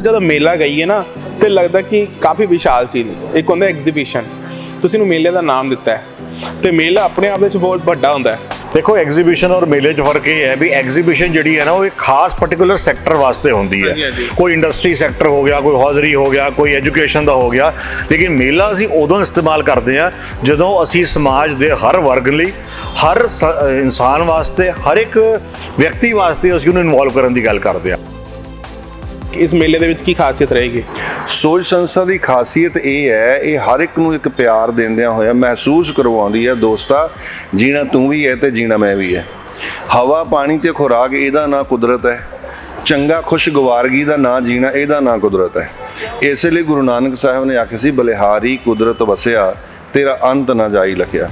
ਜਦੋਂ ਮੇਲਾ ਗਈ ਹੈ ਨਾ ਤੇ ਲੱਗਦਾ ਕਿ ਕਾਫੀ ਵਿਸ਼ਾਲ ਚੀਜ਼ ਇੱਕ ਹੁੰਦਾ ਐਗਜ਼ੀਬਿਸ਼ਨ ਤੁਸੀਂ ਨੂੰ ਮੇਲੇ ਦਾ ਨਾਮ ਦਿੱਤਾ ਹੈ। ਤੇ ਮੇਲਾ ਆਪਣੇ ਆਪ ਵਿੱਚ ਬਹੁਤ ਵੱਡਾ ਹੁੰਦਾ ਹੈ। ਦੇਖੋ ਐਗਜ਼ੀਬਿਸ਼ਨ ਔਰ ਮੇਲੇ 'ਚ ਫ਼ਰਕ ਇਹ ਹੈ ਵੀ ਐਗਜ਼ੀਬਿਸ਼ਨ ਜਿਹੜੀ ਹੈ ਨਾ ਉਹ ਇੱਕ ਖਾਸ ਪਾਰਟਿਕੂਲਰ ਸੈਕਟਰ ਵਾਸਤੇ ਹੁੰਦੀ ਹੈ। ਕੋਈ ਇੰਡਸਟਰੀ ਸੈਕਟਰ ਹੋ ਗਿਆ ਕੋਈ ਹੌਜ਼ਰੀ ਹੋ ਗਿਆ ਕੋਈ ਐਜੂਕੇਸ਼ਨ ਦਾ ਹੋ ਗਿਆ। ਲੇਕਿਨ ਮੇਲਾ ਅਸੀਂ ਉਦੋਂ ਇਸਤੇਮਾਲ ਕਰਦੇ ਹਾਂ ਜਦੋਂ ਅਸੀਂ ਸਮਾਜ ਦੇ ਹਰ ਵਰਗ ਲਈ ਹਰ ਇਨਸਾਨ ਵਾਸਤੇ ਹਰ ਇੱਕ ਵਿਅਕਤੀ ਵਾਸਤੇ ਅਸੀਂ ਉਹਨੂੰ ਇਨਵੋਲਵ ਕਰਨ ਦੀ ਗੱਲ ਕਰਦੇ ਹਾਂ। ਕਿ ਇਸ ਮੇਲੇ ਦੇ ਵਿੱਚ ਕੀ ਖਾਸੀਅਤ ਰਹੇਗੀ? ਸੋਚ ਸੰਸਥਾ ਦੀ ਖਾਸੀਅਤ ਇਹ ਹੈ, ਇਹ ਹਰ ਇੱਕ ਨੂੰ ਇੱਕ ਪਿਆਰ ਦਿੰਦਿਆਂ ਹੋਇਆ ਮਹਿਸੂਸ ਕਰਵਾਉਂਦੀ ਹੈ ਦੋਸਤਾ, ਜੀਣਾ ਤੂੰ ਵੀ ਹੈ ਤੇ ਜੀਣਾ ਮੈਂ ਵੀ ਹੈ। ਹਵਾ, ਪਾਣੀ ਤੇ ਖੁਰਾਕ ਇਹਦਾ ਨਾਂ ਕੁਦਰਤ ਹੈ। ਚੰਗਾ ਖੁਸ਼ਗਵਾਰਗੀ ਦਾ ਨਾਂ ਜੀਣਾ ਇਹਦਾ ਨਾਂ ਕੁਦਰਤ ਹੈ। ਇਸੇ ਲਈ ਗੁਰੂ ਨਾਨਕ ਸਾਹਿਬ ਨੇ ਆਖਿਆ ਸੀ, ਬਲਿਹਾਰੀ ਕੁਦਰਤ ਵਸਿਆ, ਤੇਰਾ ਅੰਤ ਨਾ ਜਾਈ ਲਖਿਆ।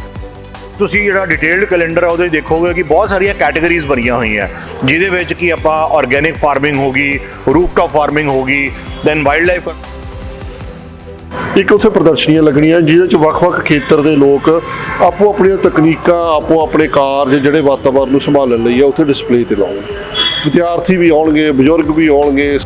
ਤੁਸੀਂ ਜਿਹੜਾ ਡਿਟੇਲਡ ਕੈਲੰਡਰ ਆ, ਉਹਦੇ ਦੇਖੋਗੇ ਕਿ ਬਹੁਤ ਸਾਰੀਆਂ ਕੈਟਾਗਰੀਜ਼ ਬਣੀਆਂ ਹੋਈਆਂ। ਜਿਹਦੇ ਵਿੱਚ ਕਿ ਆਪਾਂ ਆਰਗੇਨਿਕ ਫਾਰਮਿੰਗ ਹੋਗੀ ਰੂਫਟਾਪ ਫਾਰਮਿੰਗ ਹੋਗੀ ਦੈਨ ਵਾਈਲਡ ਲਾਈਫ ਇੱਕ ਉੱਥੇ ਪ੍ਰਦਰਸ਼ਨੀਆਂ ਲੱਗਣੀਆਂ, ਜਿਹਦੇ ਚ ਵੱਖ-ਵੱਖ ਖੇਤਰ ਦੇ ਲੋਕ ਆਪੋ ਆਪਣੀਆਂ ਤਕਨੀਕਾਂ, ਆਪੋ ਆਪਣੇ ਕਾਰਜ ਜਿਹੜੇ ਵਾਤਾਵਰਣ ਨੂੰ ਸੰਭਾਲਣ ਲਈ ਆ, ਉੱਥੇ ਡਿਸਪਲੇ ਤੇ ਲਾਉਣਗੇ ਵਿਦਿਆਰਥੀ ਵੀ ਆਉਣਗੇ, ਬਜ਼ੁਰਗ ਵੀ ਆਉਣਗੇ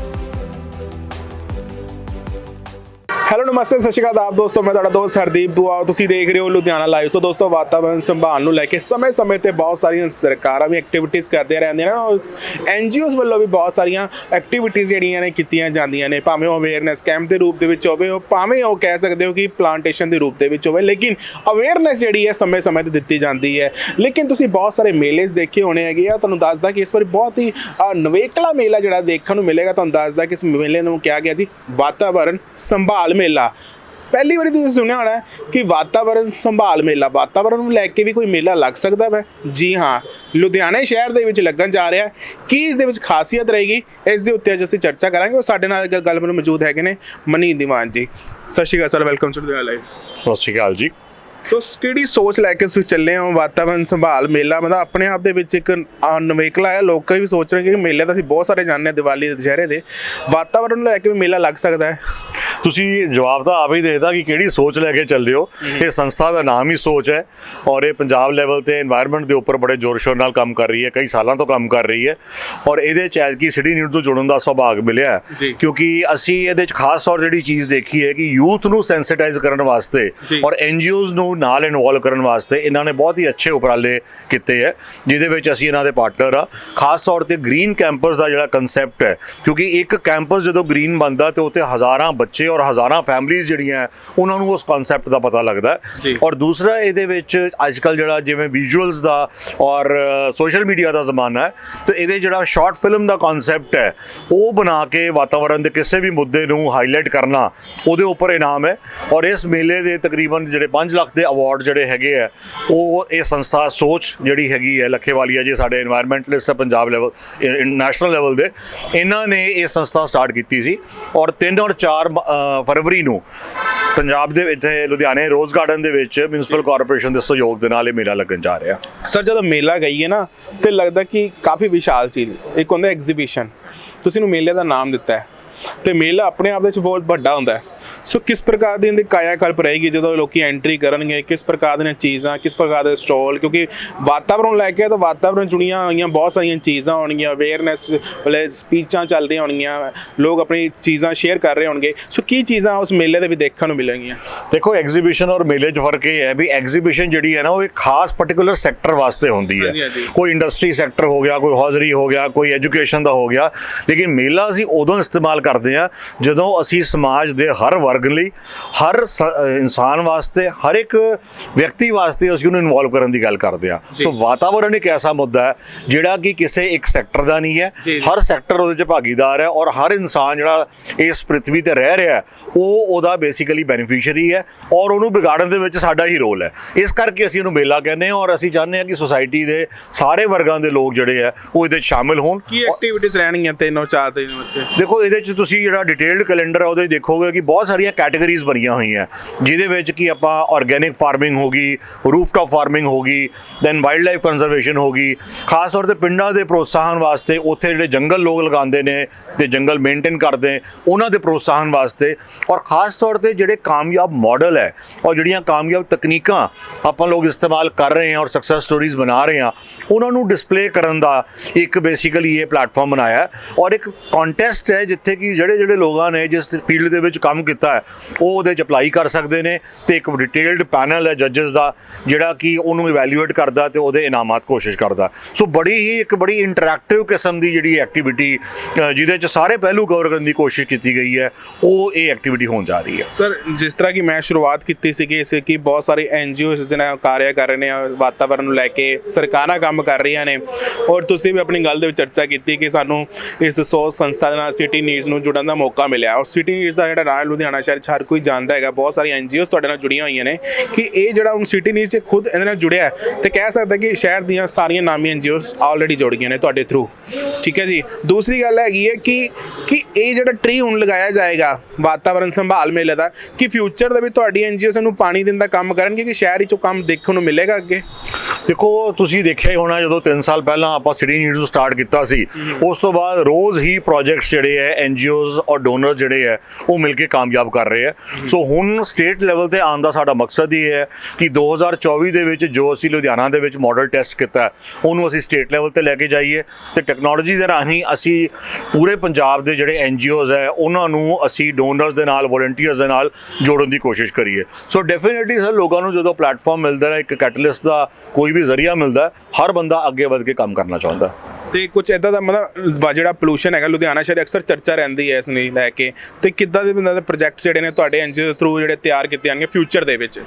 ਨਮਸਤੇ ਸਤਿ ਸ਼੍ਰੀ ਅਕਾਲ ਆਪ ਦੋਸਤੋ ਮੈਂ ਤੁਹਾਡਾ ਦੋਸਤ ਹਰਦੀਪ ਦੁਆ ਤੁਸੀਂ ਦੇਖ ਰਹੇ ਹੋ ਲੁਧਿਆਣਾ ਲਾਈਵ। ਸੋ ਦੋਸਤੋ ਵਾਤਾਵਰਣ ਸੰਭਾਲ ਨੂੰ ਲੈ ਕੇ ਸਮੇਂ-ਸਮੇਂ ਤੇ ਬਹੁਤ ਸਾਰੀਆਂ ਸਰਕਾਰਾਂ ਵੀ ਐਕਟੀਵਿਟੀਜ਼ ਕਰਦੀਆਂ ਰਹਿੰਦੀਆਂ ਨੇ। ਔਰ ਐਨਜੀਓਜ਼ ਵੱਲੋਂ ਵੀ ਬਹੁਤ ਸਾਰੀਆਂ ਐਕਟੀਵਿਟੀਜ਼ ਜਿਹੜੀਆਂ ਨੇ ਕੀਤੀਆਂ ਜਾਂਦੀਆਂ ਨੇ। ਭਾਵੇਂ ਉਹ ਅਵੇਅਰਨੈਸ ਕੈਂਪ ਦੇ ਰੂਪ ਦੇ ਵਿੱਚ ਹੋਵੇ ਉਹ ਭਾਵੇਂ ਉਹ ਕਹਿ ਸਕਦੇ ਹੋ ਕਿ ਪਲਾਂਟੇਸ਼ਨ ਦੇ ਰੂਪ ਦੇ ਵਿੱਚ ਹੋਵੇ ਲੇਕਿਨ ਅਵੇਅਰਨੈਸ ਜਿਹੜੀ ਹੈ ਸਮੇਂ-ਸਮੇਂ ਤੇ ਦਿੱਤੀ ਜਾਂਦੀ ਹੈ। ਲੇਕਿਨ ਤੁਸੀਂ ਬਹੁਤ ਸਾਰੇ ਮੇਲੇਸ ਦੇਖੇ ਹੋਣੇ ਹੈਗੇ ਆ। ਤੁਹਾਨੂੰ ਦੱਸਦਾ ਕਿ ਇਸ ਵਾਰੀ ਬਹੁਤ ਹੀ ਅ, ਨਵੇਕਲਾ ਮੇਲਾ ਜਿਹੜਾ ਦੇਖਣ ਨੂੰ ਮਿਲੇਗਾ। ਤੁਹਾਨੂੰ ਦੱਸਦਾ ਕਿ ਇਸ ਮੇਲੇ ਨੂੰ ਕਿਹਾ ਗਿਆ ਜੀ ਵਾਤਾਵਰਣ ਸੰਭਾਲ ਮੇਲਾ। ਪਹਿਲੀ ਵਾਰੀ ਤੁਸੀਂ ਸੁਣਿਆ ਹੋਣਾ ਕਿ ਵਾਤਾਵਰਣ ਸੰਭਾਲ ਮੇਲਾ ਵਾਤਾਵਰਣ ਨੂੰ ਲੈ ਕੇ ਵੀ ਕੋਈ ਮੇਲਾ ਲੱਗ ਸਕਦਾ ਹੈ ਜੀ ਹਾਂ, ਲੁਧਿਆਣਾ ਸ਼ਹਿਰ ਦੇ ਵਿੱਚ ਲੱਗਣ ਜਾ ਰਿਹਾ ਕੀ ਇਸ ਦੇ ਵਿੱਚ ਖਾਸੀਅਤ ਰਹੇਗੀ? ਇਸ ਦੇ ਉੱਤੇ ਅੱਜ ਅਸੀਂ ਚਰਚਾ ਕਰਾਂਗੇ। ਉਹ ਸਾਡੇ ਨਾਲ ਗੱਲ- ਗੱਲ ਮੌਜੂਦ ਹੈਗੇ ਨੇ ਮਨੀ ਦੀਵਾਨ ਜੀ। ਸਤਿ ਸ਼੍ਰੀ ਅਕਾਲ sir, welcome to Ludhiana live. ਸਤਿ ਸ਼੍ਰੀ ਅਕਾਲ ਜੀ। ਸੋ ਕਿਹੜੀ ਸੋਚ ਲੈ ਕੇ ਤੁਸੀਂ ਚੱਲੇ ਹੋ ਵਾਤਾਵਰਨ ਸੰਭਾਲ ਮੇਲਾ? ਮਤਲਬ ਆਪਣੇ ਆਪ ਦੇ ਵਿੱਚ ਇੱਕ ਆ ਨਵੇਕਲਾ ਹੈ ਲੋਕ ਵੀ ਸੋਚ ਰਹੇ ਕਿ ਮੇਲੇ ਤਾਂ ਅਸੀਂ ਬਹੁਤ ਸਾਰੇ ਜਾਣਦੇ ਹਾਂ ਦੀਵਾਲੀ ਦੇ ਦੁਸ਼ਹਿਰੇ ਦੇ। ਵਾਤਾਵਰਨ ਨੂੰ ਲੈ ਕੇ ਵੀ ਮੇਲਾ ਲੱਗ ਸਕਦਾ ਹੈ? ਤੁਸੀਂ ਜਵਾਬ ਤਾਂ ਆਪ ਹੀ ਦੇਦਾ ਕਿ ਕਿਹੜੀ ਸੋਚ ਲੈ ਕੇ ਚੱਲਦੇ ਹੋ। ਇਹ ਸੰਸਥਾ ਦਾ ਨਾਮ ਹੀ ਸੋਚ ਹੈ ਔਰ ਇਹ ਪੰਜਾਬ ਲੈਵਲ ਤੇ এনवायरमेंट ਦੇ ਉੱਪਰ ਬੜੇ ਜ਼ੋਰ ਸ਼ੋਰ ਨਾਲ ਕੰਮ ਕਰ ਰਹੀ ਹੈ ਕਈ ਸਾਲਾਂ ਤੋਂ ਕੰਮ ਕਰ ਰਹੀ ਹੈ ਔਰ ਇਹਦੇ ਚ ਐਜਕੀ ਸਿਟੀ ਨਿਊਜ਼ ਤੋਂ ਜੁੜਨ ਦਾ ਸੁਭਾਗ ਮਿਲਿਆ ਕਿਉਂਕਿ ਅਸੀਂ ਇਹਦੇ ਚ ਖਾਸ ਤੌਰ ਜਿਹੜੀ ਚੀਜ਼ ਦੇਖੀ ਹੈ ਕਿ ਯੂਥ ਨੂੰ ਸੈਂਸਿਟਾਈਜ਼ ਕਰਨ ਵਾਸਤੇ ਔਰ ਐਨਜੀਓਜ਼ ਨੂੰ ਨਾਲ ਇਨਵੋਲਵ ਕਰਨ ਵਾਸਤੇ ਇਹਨਾਂ ਨੇ ਬਹੁਤ ਹੀ ਅੱਛੇ ਉਪਰਾਲੇ ਕੀਤੇ ਹੈ ਜਿਹਦੇ ਵਿੱਚ ਅਸੀਂ ਇਹਨਾਂ ਦੇ ਪਾਰਟਨਰ ਆ ਖਾਸ ਤੌਰ ਤੇ ਗ੍ਰੀਨ ਕੈਂਪਸ ਦਾ ਜਿਹੜਾ ਕਨਸੈਪਟ ਹੈ ਕਿਉਂਕਿ ਇੱਕ ਕੈਂਪਸ ਜਦੋਂ ਗ੍ਰੀਨ ਬਣਦਾ ਤੇ ਉੱਤੇ ਹਜ਼ਾਰਾਂ ਬੱਚੇ ਔਰ ਹਜ਼ਾਰਾਂ ਫੈਮਲੀਆਂ ਜਿਹੜੀਆਂ ਉਹਨਾਂ ਨੂੰ ਉਸ ਕਨਸੈਪਟ ਦਾ ਪਤਾ ਲੱਗਦਾ ਔਰ ਦੂਸਰਾ ਇਹਦੇ ਵਿੱਚ ਅੱਜਕੱਲ ਜਿਹੜਾ ਜਿਵੇਂ ਵਿਜ਼ੂਅਲਸ ਦਾ ਔਰ ਸੋਸ਼ਲ ਮੀਡੀਆ ਦਾ ਜ਼ਮਾਨਾ ਹੈ ਤੇ ਇਹਦੇ ਜਿਹੜਾ ਸ਼ਾਰਟ ਫਿਲਮ ਦਾ ਕਨਸੈਪਟ ਹੈ ਉਹ ਬਣਾ ਕੇ ਵਾਤਾਵਰਣ ਦੇ ਕਿਸੇ ਵੀ ਮੁੱਦੇ ਨੂੰ ਹਾਈਲਾਈਟ ਕਰਨਾ ਉਹਦੇ ਉੱਪਰ ਇਨਾਮ ਹੈ। ਔਰ ਇਸ ਮੇਲੇ ਦੇ ਤਕਰੀਬਨ ਜਿਹੜੇ 5 ਲੱਖ ਦੇ ਅਵਾਰਡ ਜਿਹੜੇ ਹੈਗੇ ਆ, ਉਹ ਇਹ ਸੰਸਥਾ ਸੋਚ ਜਿਹੜੀ ਹੈਗੀ ਹੈ ਲੱਖੇਵਾਲੀਆ ਜੀ ਸਾਡੇ environmentalist Punjab level national level ਦੇ, ਇਹਨਾਂ ਨੇ ਇਹ ਸੰਸਥਾ ਸਟਾਰਟ ਕੀਤੀ ਸੀ ਔਰ 3 ਔਰ 4 ਫਰਵਰੀ ਨੂੰ ਪੰਜਾਬ ਦੇ ਇੱਥੇ ਲੁਧਿਆਣੇ ਰੋਜ਼ ਗਾਰਡਨ ਦੇ ਵਿੱਚ ਮਿਊਨਿਸਪਲ ਕਾਰਪੋਰੇਸ਼ਨ ਦੇ ਸਹਿਯੋਗ ਦੇ ਨਾਲ ਇਹ ਮੇਲਾ ਲੱਗਣ ਜਾ ਰਿਹਾ। ਸਰ ਜਦੋਂ ਮੇਲਾ ਗਈ ਹੈ ਨਾ, ਤੇ ਲੱਗਦਾ ਕਿ ਕਾਫੀ ਵਿਸ਼ਾਲ ਚੀਜ਼, ਇੱਕ ਹੁੰਦਾ ਐਗਜ਼ੀਬਿਸ਼ਨ ਤੁਸੀਂ ਨੂੰ ਮੇਲੇ ਦਾ ਨਾਮ ਦਿੱਤਾ ਹੈ। ਤੇ ਮੇਲਾ ਆਪਣੇ ਆਪ ਵਿੱਚ ਬਹੁਤ ਵੱਡਾ ਹੁੰਦਾ ਹੈ। ਸੋ ਕਿਸ ਪ੍ਰਕਾਰ ਦੀ ਇਹਦੀ ਕਾਇਆ ਕਲਪ ਰਹੇਗੀ ਜਦੋਂ ਲੋਕੀ ਐਂਟਰੀ ਕਰਨਗੇ? ਕਿਸ ਪ੍ਰਕਾਰ ਦੀਆਂ ਚੀਜ਼ਾਂ ਕਿਸ ਪ੍ਰਕਾਰ ਦੇ ਸਟਾਲ ਕਿਉਂਕਿ ਵਾਤਾਵਰਣ ਲੈ ਕੇ ਤਾਂ ਵਾਤਾਵਰਣ ਜੁੜੀਆਂ ਹੋਈਆਂ ਬਹੁਤ ਸਾਰੀਆਂ ਚੀਜ਼ਾਂ ਹੋਣਗੀਆਂ ਅਵੇਅਰਨੈਸ ਵਾਲੇ ਸਪੀਚਾਂ ਚੱਲ ਰਹੀਆਂ ਹੋਣਗੀਆਂ ਲੋਕ ਆਪਣੀ ਚੀਜ਼ਾਂ ਸ਼ੇਅਰ ਕਰ ਰਹੇ ਹੋਣਗੇ। ਸੋ ਕੀ ਚੀਜ਼ਾਂ ਉਸ ਮੇਲੇ ਦੇ ਵੀ ਦੇਖਣ ਨੂੰ ਮਿਲਣਗੀਆਂ? ਦੇਖੋ ਐਗਜ਼ੀਬਿਸ਼ਨ ਔਰ ਮੇਲੇ 'ਚ ਫ਼ਰਕ ਇਹ ਹੈ ਵੀ ਐਗਜ਼ੀਬਿਸ਼ਨ ਜਿਹੜੀ ਹੈ ਨਾ ਉਹ ਇੱਕ ਖਾਸ ਪਾਰਟਿਕੂਲਰ ਸੈਕਟਰ ਵਾਸਤੇ ਹੁੰਦੀ ਹੈ। ਕੋਈ ਇੰਡਸਟਰੀ ਸੈਕਟਰ ਹੋ ਗਿਆ ਕੋਈ ਹੌਜ਼ਰੀ ਹੋ ਗਿਆ ਕੋਈ ਐਜੂਕੇਸ਼ਨ ਦਾ ਹੋ ਗਿਆ। ਲੇਕਿਨ ਮੇਲਾ ਅਸੀਂ ਉਦੋਂ ਇਸਤੇਮਾਲ ਕਰਦੇ ਹਾਂ ਜਦੋਂ ਅਸੀਂ ਸਮਾਜ ਦੇ ਹਰ ਵਰਗ ਲਈ ਹਰ ਇਨਸਾਨ ਵਾਸਤੇ ਹਰ ਇੱਕ ਵਿਅਕਤੀ ਵਾਸਤੇ ਅਸੀਂ ਉਹਨੂੰ ਇਨਵੋਲਵ ਕਰਨ ਦੀ ਗੱਲ ਕਰਦੇ ਹਾਂ। ਸੋ ਵਾਤਾਵਰਣ ਇੱਕ ਐਸਾ ਮੁੱਦਾ ਹੈ ਜਿਹੜਾ ਕਿ ਕਿਸੇ ਇੱਕ ਸੈਕਟਰ ਦਾ ਨਹੀਂ ਹੈ। ਹਰ ਸੈਕਟਰ ਉਹਦੇ 'ਚ ਭਾਗੀਦਾਰ ਹੈ ਔਰ ਹਰ ਇਨਸਾਨ ਜਿਹੜਾ ਇਸ ਪ੍ਰithvi ਤੇ ਰਹਿ ਰਿਹਾ ਉਹ ਉਹਦਾ ਬੇਸਿਕਲੀ ਬੈਨੀਫੀਸ਼ੀਅਰੀ ਹੈ ਔਰ ਉਹਨੂੰ ਵਿਗਾੜਨ ਦੇ ਵਿੱਚ ਸਾਡਾ ਹੀ ਰੋਲ ਹੈ। ਇਸ ਕਰਕੇ ਅਸੀਂ ਇਹਨੂੰ ਮੇਲਾ ਕਹਿੰਦੇ ਹਾਂ ਔਰ ਅਸੀਂ ਚਾਹੁੰਦੇ ਹਾਂ ਕਿ ਸੁਸਾਇਟੀ ਦੇ ਸਾਰੇ ਵਰਗਾਂ ਦੇ ਲੋਕ ਜਿਹੜੇ ਆ ਉਹ ਇਹਦੇ ਸ਼ਾਮਿਲ ਹੋਣ। ਕੀ ਐਕਟੀਵਿਟੀਜ਼ ਰਹਿਣਗੀਆਂ ਤਿੰਨੋਂ ਚਾਰ ਦਿਨ ਉੱਤੇ ਦੇਖੋ ਇਹਦੇ 'ਚ ਤੁਸੀਂ ਜਿਹੜਾ ਡਿਟੇਲਡ ਕੈਲੰਡਰ ਹੈ ਉਹਦੇ ਦੇਖੋਗੇ ਕਿ ਬਹੁਤ ਸਾਰੀਆਂ ਸਾਰੀਆਂ ਕੈਟਾਗਰੀਜ਼ ਬਣੀਆਂ ਹੋਈਆਂ। ਜਿਹਦੇ ਵਿੱਚ ਕਿ ਆਪਾਂ ਆਰਗੇਨਿਕ ਫਾਰਮਿੰਗ ਹੋ ਗਈ ਰੂਫਟਾਪ ਫਾਰਮਿੰਗ ਹੋ ਗਈ ਦੈਨ ਵਾਈਲਡ ਲਾਈਫ ਕੰਜ਼ਰਵੇਸ਼ਨ ਹੋ ਗਈ। ਖਾਸ ਤੌਰ ਤੇ ਪਿੰਡਾਂ ਦੇ ਪ੍ਰੋਤਸਾਹਨ ਵਾਸਤੇ ਉੱਥੇ ਜਿਹੜੇ ਜੰਗਲ ਲੋਕ ਲਗਾਉਂਦੇ ਨੇ ਤੇ ਜੰਗਲ ਮੇਨਟੇਨ ਕਰਦੇ, ਉਹਨਾਂ ਦੇ ਪ੍ਰੋਤਸਾਹਨ ਵਾਸਤੇ। ਔਰ ਖਾਸ ਤੌਰ ਤੇ ਜਿਹੜੇ ਕਾਮਯਾਬ ਮਾਡਲ ਹੈ, ਔਰ ਜਿਹੜੀਆਂ ਕਾਮਯਾਬ ਤਕਨੀਕਾਂ ਆਪਾਂ ਲੋਕ ਇਸਤੇਮਾਲ ਕਰ ਰਹੇ ਹਾਂ ਔਰ ਸਕਸੈਸ ਸਟੋਰੀਜ਼ ਬਣਾ ਰਹੇ ਹਾਂ, ਉਹਨਾਂ ਨੂੰ ਡਿਸਪਲੇ ਕਰਨ ਦਾ ਇੱਕ ਬੇਸਿਕਲੀ ਇਹ ਪਲੇਟਫਾਰਮ ਬਣਾਇਆ ਔਰ ਇੱਕ ਕੰਟੈਸਟ ਹੈ ਜਿੱਥੇ ਕਿ ਜਿਹੜੇ ਜਿਹੜੇ ਲੋਕਾਂ ਨੇ ਜਿਸ ਫੀਲਡ ਦੇ ਵਿੱਚ ਕੰਮ ਕੀਤਾ ਹੈ, ਉਹ ਉਹਦੇ ਚ ਅਪਲਾਈ ਕਰ ਸਕਦੇ ਨੇ ਤੇ ਇੱਕ ਡਿਟੇਲਡ ਪੈਨਲ ਹੈ ਜੱਜਸ ਦਾ, ਜਿਹੜਾ ਕਿ ਉਹਨੂੰ ਇਵੈਲੂਏਟ ਕਰਦਾ ਤੇ ਉਹਦੇ ਇਨਾਮਾਤ ਕੋਸ਼ਿਸ਼ ਕਰਦਾ। ਸੋ ਬੜੀ ਹੀ ਇੱਕ ਬੜੀ ਇੰਟਰੈਕਟਿਵ ਕਿਸਮ ਦੀ ਜਿਹੜੀ ਐਕਟੀਵਿਟੀ ਜਿਹਦੇ ਚ ਸਾਰੇ ਪਹਿਲੂ ਕਵਰ ਕਰਨ ਦੀ ਕੋਸ਼ਿਸ਼ ਕੀਤੀ ਗਈ ਹੈ, ਉਹ ਇਹ ਐਕਟੀਵਿਟੀ ਹੋਣ ਜਾ ਰਹੀ ਹੈ। ਸਰ, ਜਿਸ ਤਰ੍ਹਾਂ ਕਿ ਮੈਂ ਸ਼ੁਰੂਆਤ ਕੀਤੀ ਸੀਗੀ, ਇਸ ਕਿ ਬਹੁਤ ਸਾਰੇ ਐਨਜੀਓ ਇਸ ਨਾਲ ਕਾਰਿਆ ਕਰ ਰਹੇ ਨੇ ਵਾਤਾਵਰਣ ਨੂੰ ਲੈ ਕੇ ਸਰਕਾਰਾਂ ਕੰਮ ਕਰ ਰਹੀਆਂ ਨੇ। ਔਰ ਤੁਸੀਂ ਵੀ ਆਪਣੀ ਗੱਲ ਦੇ ਵਿੱਚ ਚਰਚਾ ਕੀਤੀ ਕਿ ਸਾਨੂੰ ਇਸ ਸੋਚ ਸੰਸਥਾ ਦੇ ਨਾਲ ਸਿਟੀ ਨੀਡਸ ਨੂੰ ਜੁੜਨ ਦਾ ਮੌਕਾ ਮਿਲਿਆ। ਔਰ ਸਿਟੀ ਨੀਡਸ ਦਾ ਜਿਹੜਾ ਨਾਂ ਲੁਧਿਆਣਾ ਸ਼ਹਿਰ 'ਚ ਹਰ ਕੋਈ ਜਾਣਦਾ ਹੈਗਾ, ਬਹੁਤ ਸਾਰੀ ਐਨਜੀਓਸ ਤੁਹਾਡੇ ਨਾਲ ਜੁੜੀਆਂ ਹੋਈਆਂ ਨੇ ਕਿ ਇਹ ਜਿਹੜਾ ਹੁਣ ਸਿਟੀ ਨੀਡਸ 'ਚ ਖੁਦ ਇਹਦੇ ਨਾਲ ਜੁੜਿਆ ਹੈ ਤੇ ਕਹਿ ਸਕਦਾ ਕਿ ਸ਼ਹਿਰ ਦੀਆਂ ਸਾਰੀਆਂ ਨਾਮੀ ਐਨਜੀਓਸ ਆਲਰੇਡੀ ਜੁੜ ਗਈਆਂ ਨੇ ਤੁਹਾਡੇ ਥਰੂ ਠੀਕ ਹੈ ਜੀ? ਦੂਸਰੀ ਗੱਲ ਹੈਗੀ ਹੈ ਕਿ ਕਿ ਇਹ ਜਿਹੜਾ ਟ੍ਰੀ ਹੁਣ ਲਗਾਇਆ ਜਾਏਗਾ ਵਾਤਾਵਰਣ ਸੰਭਾਲ ਮੇਲੇ ਦਾ, ਕਿ ਫਿਊਚਰ ਦੇ ਵਿੱਚ ਤੁਹਾਡੀ ਐਨਜੀਓ ਸਾਨੂੰ ਪਾਣੀ ਦੇਣ ਦਾ ਕੰਮ ਕਰਨਗੇ ਕਿ ਸ਼ਹਿਰ ਵਿੱਚੋਂ ਕੰਮ ਦੇਖਣ ਨੂੰ ਮਿਲੇਗਾ ਅੱਗੇ? ਦੇਖੋ ਤੁਸੀਂ ਦੇਖਿਆ ਹੀ ਹੋਣਾ ਜਦੋਂ 3 ਸਾਲ ਪਹਿਲਾਂ ਆਪਾਂ ਸਿਟੀ ਨੀਡਸ ਨੂੰ ਸਟਾਰਟ ਕੀਤਾ ਸੀ ਉਸ ਤੋਂ ਬਾਅਦ ਰੋਜ਼ ਹੀ ਪ੍ਰੋਜੈਕਟਸ ਜਿਹੜੇ ਹੈ ਐਨਜੀਓਜ਼ ਔਰ ਡੋਨਰਸ ਜਿਹੜੇ ਹੈ ਉਹ ਮਿਲ ਕੇ ਕਾਮਯਾਬ ਕਰ ਰਹੇ ਹੈ। ਸੋ ਹੁਣ ਸਟੇਟ ਲੈਵਲ ਤੇ ਆਉਣ ਦਾ ਸਾਡਾ ਮਕਸਦ ਇਹ ਹੈ ਕਿ 2024 ਦੇ ਵਿੱਚ ਜੋ ਅਸੀਂ ਲੁਧਿਆਣਾ ਦੇ ਵਿੱਚ ਮਾਡਲ ਟੈਸਟ ਕੀਤਾ ਉਹਨੂੰ ਅਸੀਂ ਸਟੇਟ ਲੈਵਲ ਤੇ ਲੈ ਕੇ ਜਾਈਏ। ਤੇ ਟੈਕਨੋਲੋਜੀ ਦੇ ਰਾਹੀਂ ਅਸੀਂ ਪੂਰੇ ਪੰਜਾਬ ਦੇ ਜਿਹੜੇ ਐਨਜੀਓਜ਼ ਹੈ ਉਹਨਾਂ ਨੂੰ ਅਸੀਂ ਡੋਨਰਸ ਦੇ ਨਾਲ ਵੋਲੰਟੀਅਰਸ ਦੇ ਨਾਲ ਜੋੜਨ ਦੀ ਕੋਸ਼ਿਸ਼ ਕਰੀਏ। ਸੋ ਡੈਫੀਨਿਟਲੀ ਸਰ ਲੋਕਾਂ ਨੂੰ ਜਦੋਂ ਪਲੇਟਫਾਰਮ ਮਿਲਦਾ ਹੈ ਇੱਕ ਕੈਟਲਿਸਟ ਦਾ ਕੋਈ ਵੀ ਜ਼ਰੀਆ ਮਿਲਦਾ ਹਰ ਬੰਦਾ ਅੱਗੇ ਵਧ ਕੇ ਕੰਮ ਕਰਨਾ ਚਾਹੁੰਦਾ ਤੇ ਕੁਝ ਇਦਾਂ ਦਾ ਮਤਲਬ ਜਿਹੜਾ ਪੋਲੂਸ਼ਨ ਹੈਗਾ ਲੁਧਿਆਣਾ ਸ਼ਹਿਰ ਅਕਸਰ ਚਰਚਾ ਰਹਿੰਦੀ ਹੈ ਇਸ ਨੂੰ ਲੈ ਕੇ। ਤੇ ਕਿੱਦਾਂ ਦੇ ਬੰਦਾ ਦੇ ਪ੍ਰੋਜੈਕਟਸ ਜਿਹੜੇ ਨੇ ਤੁਹਾਡੇ ਐਨਜੀਓ ਥਰੂ ਜਿਹੜੇ ਤਿਆਰ ਕੀਤੇ ਜਾਣਗੇ ਫਿਊਚਰ ਦੇ ਵਿੱਚ?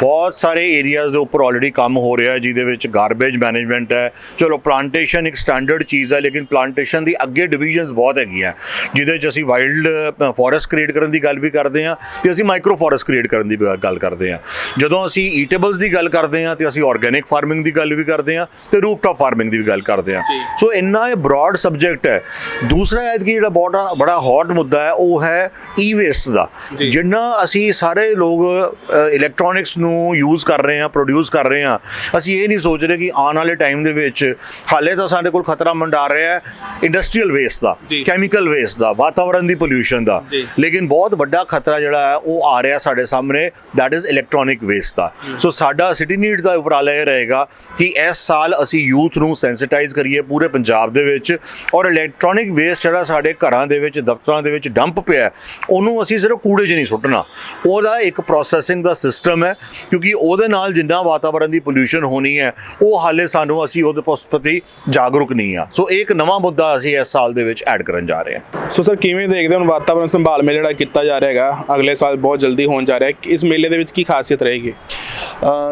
ਬਹੁਤ ਸਾਰੇ ਏਰੀਆਜ਼ ਦੇ ਉੱਪਰ ਆਲਰੇਡੀ ਕੰਮ ਹੋ ਰਿਹਾ ਹੈ ਜਿਹਦੇ ਵਿੱਚ ਗਾਰਬੇਜ ਮੈਨੇਜਮੈਂਟ ਹੈ। ਚਲੋ ਪਲਾਂਟੇਸ਼ਨ ਇੱਕ ਸਟੈਂਡਰਡ ਚੀਜ਼ ਹੈ ਲੇਕਿਨ ਪਲਾਂਟੇਸ਼ਨ ਦੀ ਅੱਗੇ ਡਿਵੀਜ਼ਨਸ ਬਹੁਤ ਹੈਗੀਆਂ। ਜਿਹਦੇ 'ਚ ਅਸੀਂ ਵਾਈਲਡ ਫੋਰੈਸਟ ਕ੍ਰੀਏਟ ਕਰਨ ਦੀ ਗੱਲ ਵੀ ਕਰਦੇ ਹਾਂ ਤੇ ਅਸੀਂ ਮਾਈਕਰੋ ਫੋਰੈਸਟ ਕ੍ਰੀਏਟ ਕਰਨ ਦੀ ਗੱਲ ਕਰਦੇ ਹਾਂ। ਜਦੋਂ ਅਸੀਂ ਈਟੇਬਲਸ ਦੀ ਗੱਲ ਕਰਦੇ ਹਾਂ ਤੇ ਅਸੀਂ ਆਰਗੇਨਿਕ ਫਾਰਮਿੰਗ ਦੀ ਗੱਲ ਵੀ ਕਰਦੇ ਹਾਂ ਤੇ ਰੂਫਟਾਪ ਫਾਰਮਿੰਗ ਦੀ ਵੀ ਗੱਲ ਕਰਦੇ ਹਾਂ। ਸੋ ਇੰਨਾ ਇਹ ਬ੍ਰੌਡ ਸਬਜੈਕਟ ਹੈ ਦੂਸਰਾ ਐਤਕੀ ਜਿਹੜਾ ਬਹੁਤ ਬੜਾ ਹੌਟ ਮੁੱਦਾ ਹੈ ਉਹ ਹੈ ਈ ਵੇਸਟ ਦਾ। ਜਿੰਨਾ ਅਸੀਂ ਸਾਰੇ ਲੋਕ ਇਲੈਕਟ੍ਰੋਨਿਕਸ ਨੂੰ ਯੂਜ਼ ਕਰ ਰਹੇ ਹਾਂ ਪ੍ਰੋਡਿਊਸ ਕਰ ਰਹੇ ਹਾਂ ਅਸੀਂ ਇਹ ਨਹੀਂ ਸੋਚ ਰਹੇ ਕਿ ਆਉਣ ਵਾਲੇ ਟਾਈਮ ਦੇ ਵਿੱਚ ਹਾਲੇ ਤਾਂ ਸਾਡੇ ਕੋਲ ਖਤਰਾ ਮੰਡਰਾ ਰਿਹਾ ਹੈ ਇੰਡਸਟਰੀਅਲ ਵੇਸਟ ਦਾ। ਕੈਮੀਕਲ ਵੇਸਟ ਦਾ ਵਾਤਾਵਰਣ ਦੀ ਪੋਲਿਊਸ਼ਨ ਦਾ। ਲੇਕਿਨ ਬਹੁਤ ਵੱਡਾ ਖਤਰਾ ਜਿਹੜਾ ਹੈ ਉਹ ਆ ਰਿਹਾ ਸਾਡੇ ਸਾਹਮਣੇ ਦੈਟ ਇਜ਼ ਇਲੈਕਟ੍ਰੋਨਿਕ ਵੇਸਟ ਦਾ ਸੋ ਸਾਡਾ ਸਿਟੀ ਨੀਡਸ ਦਾ ਉਪਰਾਲਾ ਇਹ ਰਹੇਗਾ ਕਿ ਇਸ ਸਾਲ ਅਸੀਂ ਯੂਥ ਨੂੰ ਸੈਂਸਿਟਾਈਜ਼ ਕਰੀਏ ਪੂਰੇ ਪੰਜਾਬ ਦੇ ਵਿੱਚ ਔਰ ਇਲੈਕਟ੍ਰੋਨਿਕ ਵੇਸਟ ਜਿਹੜਾ ਸਾਡੇ ਘਰਾਂ ਦੇ ਵਿੱਚ ਦਫ਼ਤਰਾਂ ਦੇ ਵਿੱਚ ਡੰਪ ਪਿਆ ਉਹਨੂੰ ਅਸੀਂ ਸਿਰਫ ਕੂੜੇ 'ਚ ਨਹੀਂ ਸੁੱਟਣਾ। ਉਹਦਾ ਇੱਕ ਪ੍ਰੋਸੈਸਿੰਗ ਦਾ ਸਿਸਟਮ ਹੈ ਕਿਉਂਕਿ ਉਹਦੇ ਨਾਲ ਜਿੰਨਾ ਵਾਤਾਵਰਣ ਦੀ ਪੋਲਿਊਸ਼ਨ ਹੋਣੀ ਹੈ ਉਹ ਹਾਲੇ ਸਾਨੂੰ ਅਸੀਂ ਉਹਦੇ ਪ੍ਰਤੀ ਜਾਗਰੂਕ ਨਹੀਂ ਆ ਸੋ ਇਹ ਇੱਕ ਨਵਾਂ ਮੁੱਦਾ ਅਸੀਂ ਇਸ ਸਾਲ ਦੇ ਵਿੱਚ ਐਡ ਕਰਨ ਜਾ ਰਹੇ ਹਾਂ। ਸੋ ਸਰ ਕਿਵੇਂ ਦੇਖਦੇ ਹੋ ਹੁਣ ਵਾਤਾਵਰਣ ਸੰਭਾਲ ਮੇਲਾ ਜਿਹੜਾ ਕੀਤਾ ਜਾ ਰਿਹਾ ਹੈਗਾ? ਅਗਲੇ ਸਾਲ ਬਹੁਤ ਜਲਦੀ ਹੋਣ ਜਾ ਰਿਹਾ ਹੈ। ਇਸ ਮੇਲੇ ਦੇ ਵਿੱਚ ਕੀ ਖਾਸੀਅਤ ਰਹੇਗੀ?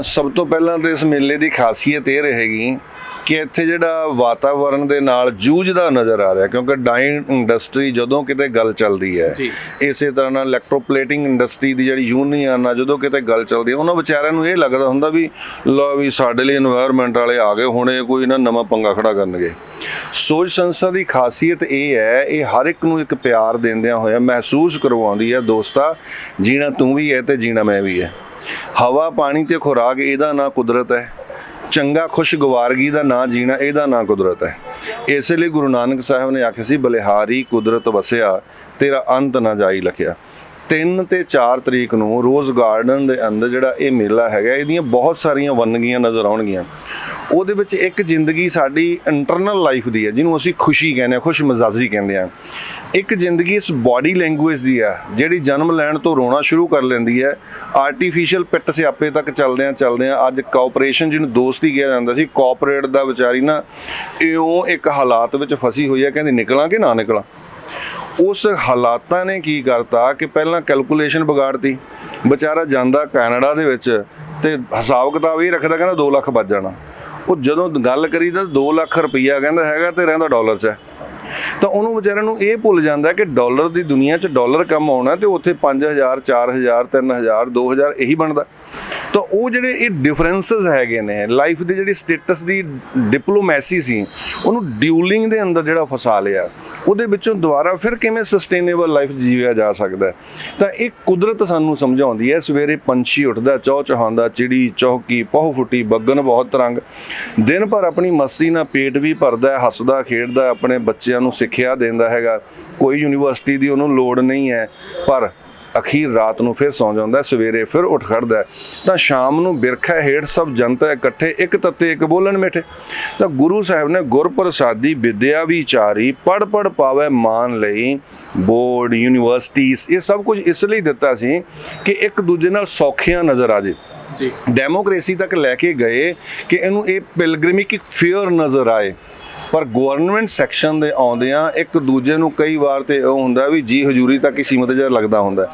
ਸਭ ਤੋਂ ਪਹਿਲਾਂ ਤਾਂ ਇਸ ਮੇਲੇ ਦੀ ਖਾਸੀਅਤ ਇਹ ਰਹੇਗੀ ਕਿ ਇੱਥੇ ਜਿਹੜਾ ਵਾਤਾਵਰਣ ਦੇ ਨਾਲ ਜੂਝਦਾ ਨਜ਼ਰ ਆ ਰਿਹਾ ਕਿਉਂਕਿ ਡਾਈ ਇੰਡਸਟਰੀ ਜਦੋਂ ਕਿਤੇ ਗੱਲ ਚੱਲਦੀ ਹੈ ਇਸੇ ਤਰ੍ਹਾਂ ਨਾਲ ਇਲੈਕਟ੍ਰੋਪਲੇਟਿੰਗ ਇੰਡਸਟਰੀ ਦੀ ਜਿਹੜੀ ਯੂਨੀਅਨ ਆ ਜਦੋਂ ਕਿਤੇ ਗੱਲ ਚੱਲਦੀ ਹੈ ਉਹਨਾਂ ਵਿਚਾਰਿਆਂ ਨੂੰ ਇਹ ਲੱਗਦਾ ਹੁੰਦਾ ਵੀ ਲੋ ਵੀ ਸਾਡੇ ਲਈ এনवायरमेंट ਵਾਲੇ ਆ ਗਏ ਹੁਣ ਇਹ ਕੋਈ ਨਾ ਨਵਾਂ ਪੰਗਾ ਖੜਾ ਕਰਨਗੇ। ਸੋਚ ਸੰਸਥਾ ਦੀ ਖਾਸੀਅਤ ਇਹ ਹੈ ਇਹ ਹਰ ਇੱਕ ਨੂੰ ਇੱਕ ਪਿਆਰ ਦਿੰਦਿਆਂ ਹੋਇਆ ਮਹਿਸੂਸ ਕਰਵਾਉਂਦੀ ਹੈ ਦੋਸਤਾ ਜੀਣਾ ਤੂੰ ਵੀ ਹੈ ਤੇ ਜੀਣਾ ਮੈਂ ਵੀ ਹੈ। ਹਵਾ ਪਾਣੀ ਤੇ ਖੁਰਾਕ ਇਹਦਾ ਨਾ ਕੁਦਰਤ ਹੈ। ਚੰਗਾ ਖੁਸ਼ਗਵਾਰਗੀ ਦਾ ਨਾਂ ਜੀਣਾ ਇਹਦਾ ਨਾਂ ਕੁਦਰਤ ਹੈ। ਇਸੇ ਲਈ ਗੁਰੂ ਨਾਨਕ ਸਾਹਿਬ ਨੇ ਆਖਿਆ ਸੀ, ਬਲਿਹਾਰੀ ਕੁਦਰਤ ਵਸਿਆ, ਤੇਰਾ ਅੰਤ ਨਾ ਜਾਈ ਲਖਿਆ। 3 ਤੇ 4 ਤਰੀਕ ਨੂੰ ਰੋਜ਼ ਗਾਰਡਨ ਦੇ ਅੰਦਰ ਜਿਹੜਾ ਇਹ ਮੇਲਾ ਹੈਗਾ, ਇਹਦੀਆਂ ਬਹੁਤ ਸਾਰੀਆਂ ਵੰਨਗੀਆਂ ਨਜ਼ਰ ਆਉਣਗੀਆਂ। ਉਹਦੇ ਵਿੱਚ ਇੱਕ ਜ਼ਿੰਦਗੀ ਸਾਡੀ ਇੰਟਰਨਲ ਲਾਈਫ ਦੀ ਹੈ, ਜਿਹਨੂੰ ਅਸੀਂ ਖੁਸ਼ੀ ਕਹਿੰਦੇ ਆ ਖੁਸ਼ ਮਜ਼ਾਜੀ ਕਹਿੰਦੇ ਆ ਇੱਕ ਜ਼ਿੰਦਗੀ ਇਸ ਬਾਡੀ ਲੈਂਗੁਏਜ ਦੀ ਆ ਜਿਹੜੀ ਜਨਮ ਲੈਣ ਤੋਂ ਰੋਣਾ ਸ਼ੁਰੂ ਕਰ ਲੈਂਦੀ ਹੈ। ਆਰਟੀਫੀਸ਼ੀਅਲ ਪਿੱਟ ਸਿਆਪੇ ਤੱਕ ਚੱਲਦੇ ਆ ਚੱਲਦੇ ਆ ਅੱਜ ਕੋਆਪਰੇਸ਼ਨ ਜਿਹਨੂੰ ਦੋਸਤੀ ਕਿਹਾ ਜਾਂਦਾ ਸੀ ਕੋਆਪਰੇਟ ਦਾ ਵਿਚਾਰੀ ਨਾ ਇਉਂ ਇੱਕ ਹਾਲਾਤ ਵਿੱਚ ਫਸੀ ਹੋਈ ਹੈ, ਕਹਿੰਦੀ ਨਿਕਲਾਂ ਕਿ ਨਾ ਨਿਕਲਾਂ? ਉਸ ਹਾਲਾਤਾਂ ਨੇ ਕੀ ਕਰਤਾ ਕਿ ਪਹਿਲਾਂ ਕੈਲਕੂਲੇਸ਼ਨ ਵਿਗਾੜਤੀ। ਵਿਚਾਰਾ ਜਾਂਦਾ ਕੈਨੇਡਾ ਦੇ ਵਿੱਚ ਤੇ ਹਿਸਾਬ ਕਿਤਾਬ ਇਹ ਰੱਖਦਾ ਕਹਿੰਦਾ 2 ਲੱਖ ਵੱਜ ਜਾਣਾ। ਉਹ ਜਦੋਂ ਗੱਲ ਕਰੀ ਤਾਂ 2 ਲੱਖ ਰੁਪਈਆ ਕਹਿੰਦਾ ਹੈਗਾ ਤੇ ਰਹਿੰਦਾ ਡਾਲਰ 'ਚ। ਹੈ। ਤਾਂ ਉਹਨੂੰ ਵਿਚਾਰਿਆਂ ਨੂੰ ਇਹ ਭੁੱਲ ਜਾਂਦਾ ਕਿ ਡਾਲਰ ਦੀ ਦੁਨੀਆ 'ਚ ਡਾਲਰ ਕੰਮ ਆਉਣਾ ਤੇ ਉੱਥੇ 5000 4000 3000 2000 ਇਹੀ ਬਣਦਾ। ਤਾਂ ਉਹ ਜਿਹੜੇ ਇਹ ਡਿਫਰੈਂਸਸ ਹੈਗੇ ਨੇ ਲਾਈਫ ਦੇ ਜਿਹੜੀ ਸਟੇਟਸ ਦੀ ਡਿਪਲੋਮੈਸੀ ਸੀ ਉਹਨੂੰ ਡਿਊਲਿੰਗ ਦੇ ਅੰਦਰ ਜਿਹੜਾ ਫਸਾ ਲਿਆ ਉਹਦੇ ਵਿੱਚੋਂ ਦੁਬਾਰਾ ਫਿਰ ਕਿਵੇਂ ਸਸਟੇਨੇਬਲ ਲਾਈਫ ਜੀਵਿਆ ਜਾ ਸਕਦਾ ਹੈ। ਤਾਂ ਇਹ ਕੁਦਰਤ ਸਾਨੂੰ ਸਮਝਾਉਂਦੀ ਹੈ ਸਵੇਰੇ ਪੰਛੀ ਉੱਠਦਾ ਚੌ ਚਹਾਉਂਦਾ ਚਿੜੀ ਚੌਕੀ ਪਹੁ ਫੁੱਟੀ ਬੱਗਨ ਬਹੁਤ ਰੰਗ ਦਿਨ ਭਰ ਆਪਣੀ ਮਸਤੀ ਨਾਲ ਪੇਟ ਵੀ ਭਰਦਾ ਹੈ, ਹੱਸਦਾ ਖੇਡਦਾ ਆਪਣੇ ਬੱਚਿਆਂ ਨੂੰ ਸਿੱਖਿਆ ਦਿੰਦਾ ਹੈਗਾ ਕੋਈ ਯੂਨੀਵਰਸਿਟੀ ਦੀ ਉਹਨੂੰ ਲੋੜ ਨਹੀਂ ਹੈ ਪਰ ਅਖੀਰ ਰਾਤ ਨੂੰ ਫਿਰ ਸੌਂ ਜਾਂਦਾ ਸਵੇਰੇ ਫਿਰ ਉੱਠ ਖੜਦਾ। ਤਾਂ ਸ਼ਾਮ ਨੂੰ ਬਿਰਖਾ ਹੇਠ ਸਭ ਜਨਤਾ ਇਕੱਠੇ ਇੱਕ ਤੱਤੇ ਇੱਕ ਬੋਲਣ ਮਿੱਠੇ ਤਾਂ ਗੁਰੂ ਸਾਹਿਬ ਨੇ ਗੁਰਪ੍ਰਸਾਦੀ ਵਿਦਿਆ ਵਿਚਾਰੀ ਪੜ ਪੜ ਪਾਵੇ ਮਾਨ ਲਈ ਬੋਰਡ ਯੂਨੀਵਰਸਿਟੀਆਂ ਇਹ ਸਭ ਕੁਝ ਇਸ ਲਈ ਦਿੱਤਾ ਸੀ ਕਿ ਇੱਕ ਦੂਜੇ ਨਾਲ ਸੌਖੀਆਂ ਨਜ਼ਰ ਆ ਜੇ। ਜੀ। ਡੈਮੋਕ੍ਰੇਸੀ ਤੱਕ ਲੈ ਕੇ ਗਏ ਕਿ ਇਹਨੂੰ ਇਹ ਪਿਲਗ੍ਰਿਮਿਕ ਇੱਕ ਫੇਅਰ ਨਜ਼ਰ ਆਏ। ਪਰ ਗਵਰਨਮੈਂਟ ਸੈਕਸ਼ਨ ਦੇ ਆਉਂਦਿਆਂ ਇੱਕ ਦੂਜੇ ਨੂੰ ਕਈ ਵਾਰ ਤੇ ਉਹ ਹੁੰਦਾ ਵੀ ਜੀ ਹਜ਼ੂਰੀ ਤੱਕ ਹੀ ਸੀਮਤ ਜਿਹਾ ਲੱਗਦਾ ਹੁੰਦਾ।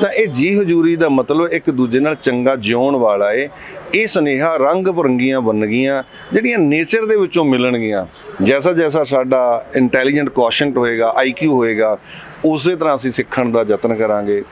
ਤਾਂ ਇਹ ਜੀ ਹਜ਼ੂਰੀ ਦਾ ਮਤਲਬ ਇੱਕ ਦੂਜੇ ਨਾਲ ਚੰਗਾ ਜਿਉਣ ਵਾਲਾ ਏ। ਇਹ ਸੁਨੇਹਾ ਰੰਗ ਬਰੰਗੀਆਂ ਗਈਆਂ, ਜਿਹੜੀਆਂ ਨੇਚਰ ਦੇ ਵਿੱਚੋਂ ਮਿਲਣਗੀਆਂ। ਜੈਸਾ ਜੈਸਾ ਸਾਡਾ ਇੰਟੈਲੀਜੈਂਟ ਕੁਐਸ਼ਨਟ ਹੋਏਗਾ ਆਈਕਿਊ ਹੋਏਗਾ, ਉਸੇ ਤਰ੍ਹਾਂ ਅਸੀਂ ਸਿੱਖਣ ਦਾ ਯਤਨ ਕਰਾਂਗੇ।